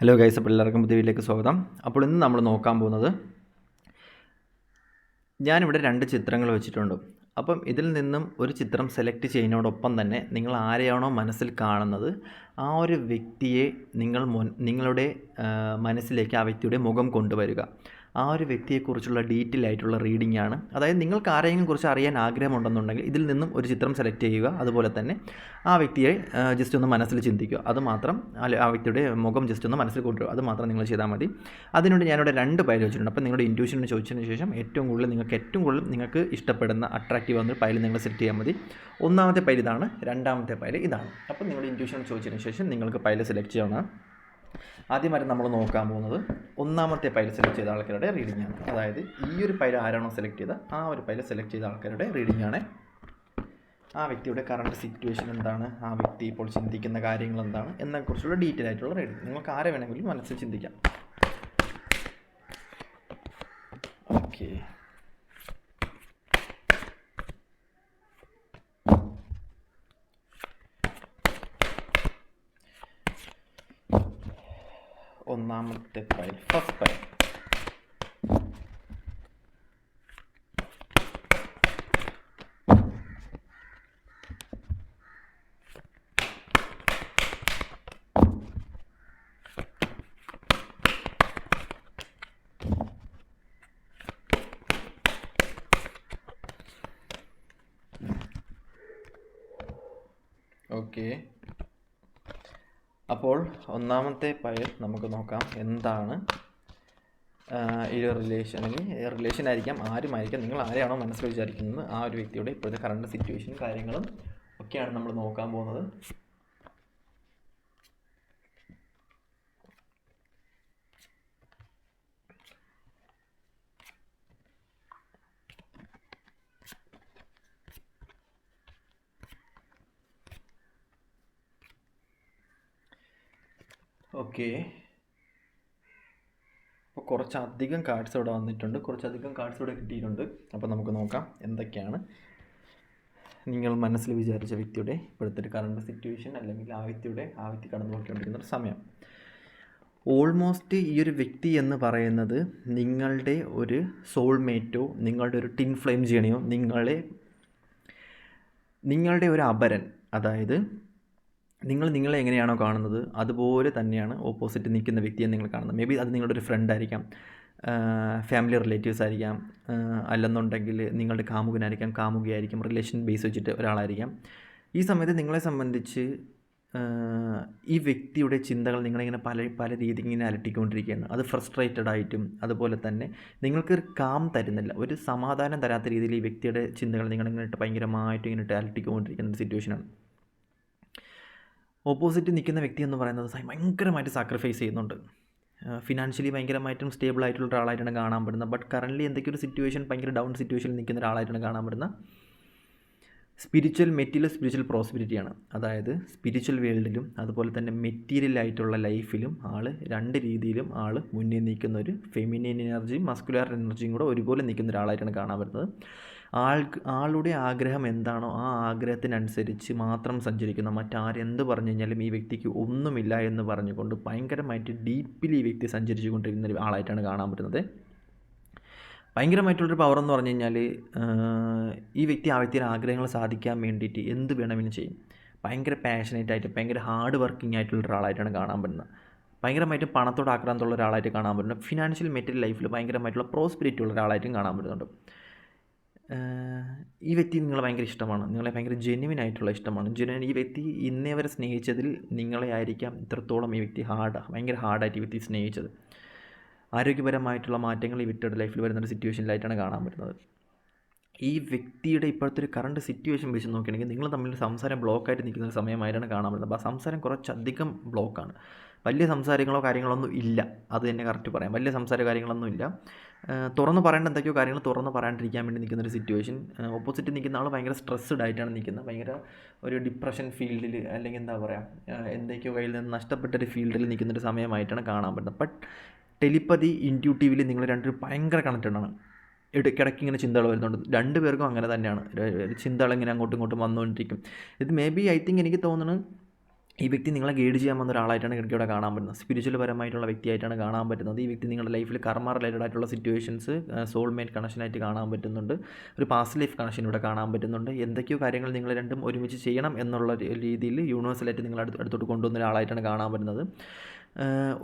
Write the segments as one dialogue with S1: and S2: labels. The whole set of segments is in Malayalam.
S1: ഹലോ ഗൈസ് അപ്പോൾ എല്ലാവർക്കും പുതിയ വീട്ടിലേക്ക് സ്വാഗതം. അപ്പോൾ ഇന്ന് നമ്മൾ നോക്കാൻ പോകുന്നത് ഞാനിവിടെ രണ്ട് ചിത്രങ്ങൾ വെച്ചിട്ടുണ്ട്. അപ്പം ഇതിൽ നിന്നും ഒരു ചിത്രം സെലക്ട് ചെയ്യുന്നതോടൊപ്പം തന്നെ നിങ്ങൾ ആരെയാണോ മനസ്സിൽ കാണുന്നത് ആ ഒരു വ്യക്തിയെ നിങ്ങൾ നിങ്ങളുടെ മനസ്സിലേക്ക് ആ വ്യക്തിയുടെ മുഖം കൊണ്ടുവരിക. ആ ഒരു വ്യക്തിയെക്കുറിച്ചുള്ള ഡീറ്റെയിൽ ആയിട്ടുള്ള റീഡിംഗ് ആണ് അതായത് നിങ്ങൾക്ക് ആരെയെങ്കിലും കുറിച്ച് അറിയാൻ ആഗ്രഹമുണ്ടെന്നുണ്ടെങ്കിൽ ഇതിൽ നിന്നും ഒരു ചിത്രം സെലക്ട് ചെയ്യുക. അതുപോലെ തന്നെ ആ വ്യക്തിയെ ജസ്റ്റ് ഒന്ന് മനസ്സിൽ ചിന്തിക്കുക. അതുമാത്രം ആ വ്യക്തിയുടെ മുഖം ജസ്റ്റ് ഒന്ന് മനസ്സിൽ കൊണ്ടുവരും അതുമാത്രം നിങ്ങൾ ചെയ്താൽ മതി. അതിനുവേണ്ടി ഞാനിവിടെ രണ്ട് പൈൽ വെച്ചിട്ടുണ്ട്. അപ്പോൾ നിങ്ങളുടെ ഇന്റ്യൂഷന് ചോദിച്ചതിന് ശേഷം ഏറ്റവും കൂടുതൽ നിങ്ങൾക്ക് ഏറ്റവും കൂടുതൽ നിങ്ങൾക്ക് ഇഷ്ടപ്പെടുന്ന അട്രാക്റ്റീവ് ആവുന്ന പൈൽ നിങ്ങൾ സെലക്ട് ചെയ്യാൽ മതി. ഒന്നാമത്തെ പൈൽ ഇതാണ്. രണ്ടാമത്തെ പൈൽ ഇതാണ്. അപ്പോൾ നിങ്ങളുടെ ഇന്റ്യൂഷൻ ചോദിച്ചതിന് ശേഷം നിങ്ങൾക്ക് പൈൽ സെലക്ട് ചെയ്യണം ആദ്യമായിട്ട് നമ്മൾ നോക്കാൻ പോകുന്നത് ഒന്നാമത്തെ പൈൽ സെലക്ട് ചെയ്ത ആൾക്കാരുടെ റീഡിംഗ് ആണ്. അതായത് ഈ ഒരു പൈൽ ആരാണോ സെലക്ട് ചെയ്തത് ആ ഒരു പൈൽ സെലക്ട് ചെയ്ത ആൾക്കാരുടെ റീഡിംഗ് ആണ്. ആ വ്യക്തിയുടെ കറണ്ട് സിറ്റുവേഷൻ എന്താണ്? ആ വ്യക്തി ഇപ്പോൾ ചിന്തിക്കുന്ന കാര്യങ്ങൾ എന്താണ്? എന്നെക്കുറിച്ചുള്ള ഡീറ്റെയിൽ ആയിട്ടുള്ള റീഡിംഗ് നിങ്ങൾക്ക് ആരെ വേണമെങ്കിലും മനസ്സിൽ ചിന്തിക്കാം. ഓക്കെ ഒന്നാമത്തെ പൈൽ ഫസ്റ്റ് പൈൽ ഓക്കെ അപ്പോൾ ഒന്നാമത്തെ പയർ നമുക്ക് നോക്കാം എന്താണ് ഈ റിലേഷൻ അല്ലെങ്കിൽ റിലേഷൻ ആയിരിക്കാം ആരുമായിരിക്കാം നിങ്ങൾ ആരെയാണോ മനസ്സിൽ വിചാരിക്കുന്നത് ആ ഒരു വ്യക്തിയുടെ ഇപ്പോഴത്തെ കറണ്ട് സിറ്റുവേഷൻ കാര്യങ്ങളും ഒക്കെയാണ് നമ്മൾ നോക്കാൻ പോകുന്നത്. ഓക്കെ. അപ്പോൾ കുറച്ചധികം കാർഡ്സ് ഇവിടെ വന്നിട്ടുണ്ട്. കുറച്ചധികം കാർഡ്സ് ഇവിടെ കിട്ടിയിട്ടുണ്ട്. അപ്പോൾ നമുക്ക് നോക്കാം എന്തൊക്കെയാണ്. നിങ്ങൾ മനസ്സിൽ വിചാരിച്ച വ്യക്തിയുടെ ഇപ്പോഴത്തെ ഒരു കറണ്ട് സിറ്റുവേഷൻ അല്ലെങ്കിൽ ആ വ്യക്തിയുടെ ആ വ്യക്തി കടന്നു പോയിക്കൊണ്ടിരിക്കുന്ന ഒരു സമയം. ഓൾമോസ്റ്റ് ഈ ഒരു വ്യക്തി എന്ന് പറയുന്നത് നിങ്ങളുടെ ഒരു സോൾമേറ്റോ നിങ്ങളുടെ ഒരു ടിൻ ഫ്ലെയിം ചെയ്യണയോ നിങ്ങളെ നിങ്ങളുടെ ഒരു അപരൻ അതായത് നിങ്ങൾ നിങ്ങളെ എങ്ങനെയാണോ കാണുന്നത് അതുപോലെ തന്നെയാണ് ഓപ്പോസിറ്റ് നിൽക്കുന്ന വ്യക്തിയെ നിങ്ങൾ കാണുന്നത്. മേ ബി അത് നിങ്ങളുടെ ഒരു ഫ്രണ്ട് ആയിരിക്കാം ഫാമിലി റിലേറ്റീവ്സ് ആയിരിക്കാം അല്ലെന്നുണ്ടെങ്കിൽ നിങ്ങളുടെ കാമുകനായിരിക്കാം കാമുകയായിരിക്കും റിലേഷൻ ബേസ് വെച്ചിട്ട് ഒരാളായിരിക്കാം. ഈ സമയത്ത് നിങ്ങളെ സംബന്ധിച്ച് ഈ വ്യക്തിയുടെ ചിന്തകൾ നിങ്ങളിങ്ങനെ പല പല രീതിക്ക് ഇങ്ങനെ അലട്ടിക്കൊണ്ടിരിക്കുകയാണ്. അത് ഫ്രസ്ട്രേറ്റഡ് ആയിട്ടും അതുപോലെ തന്നെ നിങ്ങൾക്ക് കാം തരുന്നില്ല. ഒരു സമാധാനം തരാത്ത രീതിയിൽ ഈ വ്യക്തിയുടെ ചിന്തകൾ നിങ്ങളിങ്ങനെ ഭയങ്കരമായിട്ട് ഇങ്ങനെ അലട്ടിക്കൊണ്ടിരിക്കുന്ന ഒരു സിറ്റുവേഷനാണ് ഓപ്പോസിറ്റ് നിൽക്കുന്ന വ്യക്തി എന്ന് പറയുന്നത് ഭയങ്കരമായിട്ട് സാക്രിഫൈസ് ചെയ്യുന്നുണ്ട്. ഫിനാൻഷ്യലി ഭയങ്കരമായിട്ടും സ്റ്റേബിൾ ആയിട്ടുള്ള ഒരാളായിട്ടാണ് കാണാൻ പറ്റുന്നത്. ബട്ട് കറന്റ്ലി എന്തൊക്കെ ഒരു സിറ്റുവേഷൻ ഭയങ്കര ഡൗൺ സിറ്റുവേഷനിൽ നിൽക്കുന്ന ഒരാളായിട്ടാണ് കാണാൻ പറ്റുന്നത്. സ്പിരിച്വൽ മെറ്റീരിയൽ സ്പിരിച്വൽ പ്രോസ്പിരിറ്റിയാണ് അതായത് സ്പിരിച്വൽ വേൾഡിലും അതുപോലെ തന്നെ മെറ്റീരിയൽ ആയിട്ടുള്ള ലൈഫിലും ആൾ രണ്ട് രീതിയിലും ആൾ മുന്നിൽ നിൽക്കുന്ന ഒരു ഫെമിനിൻ എനർജിയും മസ്കുലാർ എനർജിയും കൂടെ ഒരുപോലെ നിൽക്കുന്ന ഒരാളായിട്ടാണ് കാണാൻ പറ്റുന്നത്. ആൾക്ക് ആളുടെ ആഗ്രഹം എന്താണോ ആ ആഗ്രഹത്തിനനുസരിച്ച് മാത്രം സഞ്ചരിക്കുന്ന മറ്റാരെന്ത് പറഞ്ഞു കഴിഞ്ഞാലും ഈ വ്യക്തിക്ക് ഒന്നുമില്ല എന്ന് പറഞ്ഞുകൊണ്ട് ഭയങ്കരമായിട്ട് ഡീപ്പിൽ ഈ വ്യക്തി സഞ്ചരിച്ചു കൊണ്ടിരിക്കുന്ന ആളായിട്ടാണ് കാണാൻ പറ്റുന്നത്. ഭയങ്കരമായിട്ടുള്ളൊരു പവർ എന്ന് പറഞ്ഞു കഴിഞ്ഞാൽ ഈ വ്യക്തി ആ വ്യക്തിയുടെ ആഗ്രഹങ്ങൾ സാധിക്കാൻ വേണ്ടിയിട്ട് എന്ത് വേണമെങ്കിലും ചെയ്യും. ഭയങ്കര പാഷനേറ്റ് ആയിട്ട് ഭയങ്കര ഹാർഡ് വർക്കിംഗ് ആയിട്ടുള്ള ഒരാളായിട്ടാണ് കാണാൻ പറ്റുന്നത്. ഭയങ്കരമായിട്ട് പണത്തോട് ആക്രാന്തമുള്ള ഒരാളായിട്ട് കാണാൻ പറ്റുന്നത് ഫിനാൻഷ്യൽ മെറ്റീരിയൽ ലൈഫിൽ ഭയങ്കരമായിട്ടുള്ള പ്രോസ്പിരിറ്റി ഉള്ള ഒരാളായിട്ടും കാണാൻ പറ്റുന്നുണ്ട്. ഈ വ്യക്തി നിങ്ങളെ ഭയങ്കര ഇഷ്ടമാണ്. നിങ്ങളെ ഭയങ്കര ജെന്യുവൻ ആയിട്ടുള്ള ഇഷ്ടമാണ്. ജെന്യുവൻ ഈ വ്യക്തി ഇന്നേ വരെ സ്നേഹിച്ചതിൽ നിങ്ങളെ ആയിരിക്കാം ഇത്രത്തോളം ഈ വ്യക്തി ഹാർഡ് ഭയങ്കര ഹാർഡായിട്ട് ഈ വ്യക്തി സ്നേഹിച്ചത്. ആരോഗ്യപരമായിട്ടുള്ള മാറ്റങ്ങൾ ഈ വ്യക്തിയുടെ ലൈഫിൽ വരുന്ന സിറ്റുവേഷനിലായിട്ടാണ് കാണാൻ പറ്റുന്നത്. ഈ വ്യക്തിയുടെ ഇപ്പോഴത്തെ ഒരു കറണ്ട് സിറ്റുവേഷൻ വെച്ച് നോക്കുകയാണെങ്കിൽ നിങ്ങൾ തമ്മിൽ സംസാരം ബ്ലോക്കായിട്ട് നിൽക്കുന്ന ഒരു സമയമായിട്ടാണ് കാണാൻ പറ്റുന്നത്. അപ്പോൾ ആ സംസാരം കുറച്ചധികം ബ്ലോക്കാണ് വലിയ സംസാരങ്ങളോ കാര്യങ്ങളോ ഒന്നും ഇല്ല. അത് തന്നെ കറക്റ്റ് പറയാം. വലിയ സംസാര കാര്യങ്ങളൊന്നും ഇല്ല. തുറന്ന് പറയേണ്ട എന്തൊക്കെയോ കാര്യങ്ങൾ തുറന്ന് പറയാണ്ടിരിക്കാൻ വേണ്ടി നിൽക്കുന്ന ഒരു സിറ്റുവേഷൻ ഓപ്പോസിറ്റ് നിൽക്കുന്ന ആൾ ഭയങ്കര സ്ട്രെസ്ഡ് ആയിട്ടാണ് നിൽക്കുന്നത്. ഭയങ്കര ഒരു ഡിപ്രഷൻ ഫീൽഡിൽ അല്ലെങ്കിൽ എന്താ പറയുക എന്തൊക്കെയോ കയ്യിൽ നിന്ന് നഷ്ടപ്പെട്ട ഒരു ഫീൽഡിൽ നിൽക്കുന്ന ഒരു സമയമായിട്ടാണ് കാണാൻ പറ്റുന്നത്. ബട്ട് ടെലിപ്പതി ഇന്റ്യൂട്ടീവിൽ നിങ്ങൾ രണ്ടുപേരും ഭയങ്കര കണക്റ്റഡ് ആണ്. ഇടയ്ക്കിടയ്ക്ക് ഇങ്ങനെ ചിന്തകൾ വരുന്നുണ്ട്. രണ്ടുപേർക്കും അങ്ങനെ തന്നെയാണ്. ചിന്തകൾ ഇങ്ങനെ അങ്ങോട്ടും ഇങ്ങോട്ടും വന്നുകൊണ്ടിരിക്കും. ഇത് മേ ബി ഐ തിങ്ക് എനിക്ക് തോന്നുന്നു ഈ വ്യക്തി നിങ്ങളെ ഗൈഡ് ചെയ്യാൻ വന്ന ഒരാളായിട്ടാണ് എനിക്ക് ഇവിടെ കാണാൻ പറ്റുന്നത്. സ്പിരിച്വൽ പരമായിട്ടുള്ള വ്യക്തിയായിട്ടാണ് കാണാൻ പറ്റുന്നത്. ഈ വ്യക്തി നിങ്ങളുടെ ലൈഫിൽ കർമ്മ റിലേറ്റഡ് ആയിട്ടുള്ള സിറ്റുവേഷൻസ് സോൾമേറ്റ് കണക്ഷനായിട്ട് കാണാൻ പറ്റുന്നുണ്ട്. ഒരു പാസ്റ്റ് ലൈഫ് കണക്ഷൻ ഇവിടെ കാണാൻ പറ്റുന്നുണ്ട്. എന്തൊക്കെയോ കാര്യങ്ങൾ നിങ്ങൾ രണ്ടും ഒരുമിച്ച് ചെയ്യണം എന്നുള്ള രീതിയിൽ യൂണിവേഴ്സലായിട്ട് നിങ്ങൾ അടുത്ത് അടുത്തോട്ട് കൊണ്ടുവന്ന ഒരാളായിട്ടാണ് കാണാൻ പറ്റുന്നത്.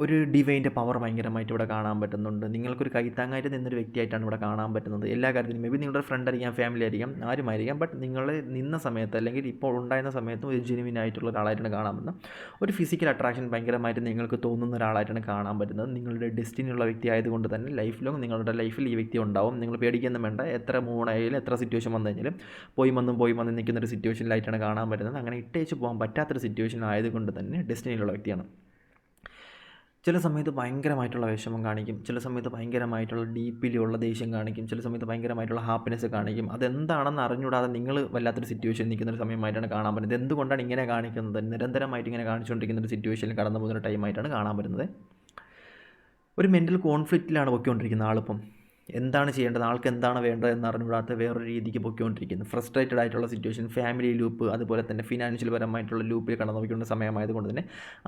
S1: ഒരു ഡിവൈന്റെ പവർ ഭയങ്കരമായിട്ട് ഇവിടെ കാണാൻ പറ്റുന്നുണ്ട്. നിങ്ങൾക്കൊരു കൈത്താങ്ങായിട്ട് നിന്നൊരു വ്യക്തിയായിട്ടാണ് ഇവിടെ കാണാൻ പറ്റുന്നത്. എല്ലാ കാര്യത്തിലും മേ ബി നിങ്ങളുടെ ഫ്രണ്ട് ആയിരിക്കാം ഫാമിലി ആയിരിക്കാം ആരുമായിരിക്കാം ബട്ട് നിങ്ങൾ നിന്ന സമയത്ത് അല്ലെങ്കിൽ ഇപ്പോൾ ഉണ്ടായിരുന്ന സമയത്തും ഒരു ജെനുവിൻ ആയിട്ടുള്ള ഒരാളായിട്ടാണ് കാണാൻ പറ്റുന്നത്. ഒരു ഫിസിക്കൽ അട്രാക്ഷൻ ഭയങ്കരമായിട്ട് നിങ്ങൾക്ക് തോന്നുന്ന ഒരാളായിട്ടാണ് കാണാൻ പറ്റുന്നത്. നിങ്ങളുടെ ഡെസ്റ്റിനിയുള്ള വ്യക്തി ആയതുകൊണ്ട് തന്നെ ലൈഫ് ലോങ് നിങ്ങളുടെ ലൈഫിൽ ഈ വ്യക്തി ഉണ്ടാവും. നിങ്ങൾ പേടിക്കുന്നു വേണ്ട. എത്ര മൂണായാലും എത്ര സിറ്റുവേഷൻ വന്നു കഴിഞ്ഞാലും പോയി വന്നും പോയി വന്ന് നിൽക്കുന്ന ഒരു സിറ്റുവേഷനിലായിട്ടാണ് കാണാൻ പറ്റുന്നത്. അങ്ങനെ ഇട്ടേച്ച് പോകാൻ പറ്റാത്തൊരു സിറ്റുവേഷൻ ആയതുകൊണ്ട് തന്നെ ഡെസ്റ്റിനിയിലുള്ള വ്യക്തിയാണ്. ചില സമയത്ത് ഭയങ്കരമായിട്ടുള്ള വിഷമം കാണിക്കും. ചില സമയത്ത് ഭയങ്കരമായിട്ടുള്ള ഡീപ്പിലുള്ള ദേഷ്യം കാണിക്കും. ചില സമയത്ത് ഭയങ്കരമായിട്ടുള്ള ഹാപ്പിനെസ് കാണിക്കും. അതെന്താണെന്ന് അറിഞ്ഞുകൂടാതെ നിങ്ങൾ വല്ലാത്തൊരു സിറ്റുവേഷൻ നിൽക്കുന്ന ഒരു സമയമായിട്ടാണ് കാണാൻ പറ്റുന്നത്. എന്തുകൊണ്ടാണ് ഇങ്ങനെ കാണിക്കുന്നത്? നിരന്തരമായിട്ട് ഇങ്ങനെ കാണിച്ചുകൊണ്ടിരിക്കുന്ന ഒരു സിറ്റുവേഷനിൽ കടന്നു പോകുന്ന ഒരു ടൈമായിട്ടാണ് കാണാൻ പറ്റുന്നത്. ഒരു മെന്റൽ കോൺഫ്ലിക്റ്റിലാണ് പൊയ്ക്കൊണ്ടിരിക്കുന്ന ആളിപ്പം. എന്താണ് ചെയ്യേണ്ടത്? ആൾക്ക് എന്താണ് വേണ്ടത് എന്ന് അറിഞ്ഞുകൂടാത്ത വേറൊരു രീതിക്ക് പൊയ്ക്കൊണ്ടിരിക്കുന്നു. ഫ്രസ്ട്രേറ്റഡ് ആയിട്ടുള്ള സിറ്റുവേഷൻ ഫാമിലി ലൂപ്പ് അതുപോലെ തന്നെ ഫിനാൻഷ്യൽ പരമായിട്ടുള്ള ലൂപ്പിൽ കടന്നു പോയിക്കൊണ്ട സമയമായതുകൊണ്ട് തന്നെ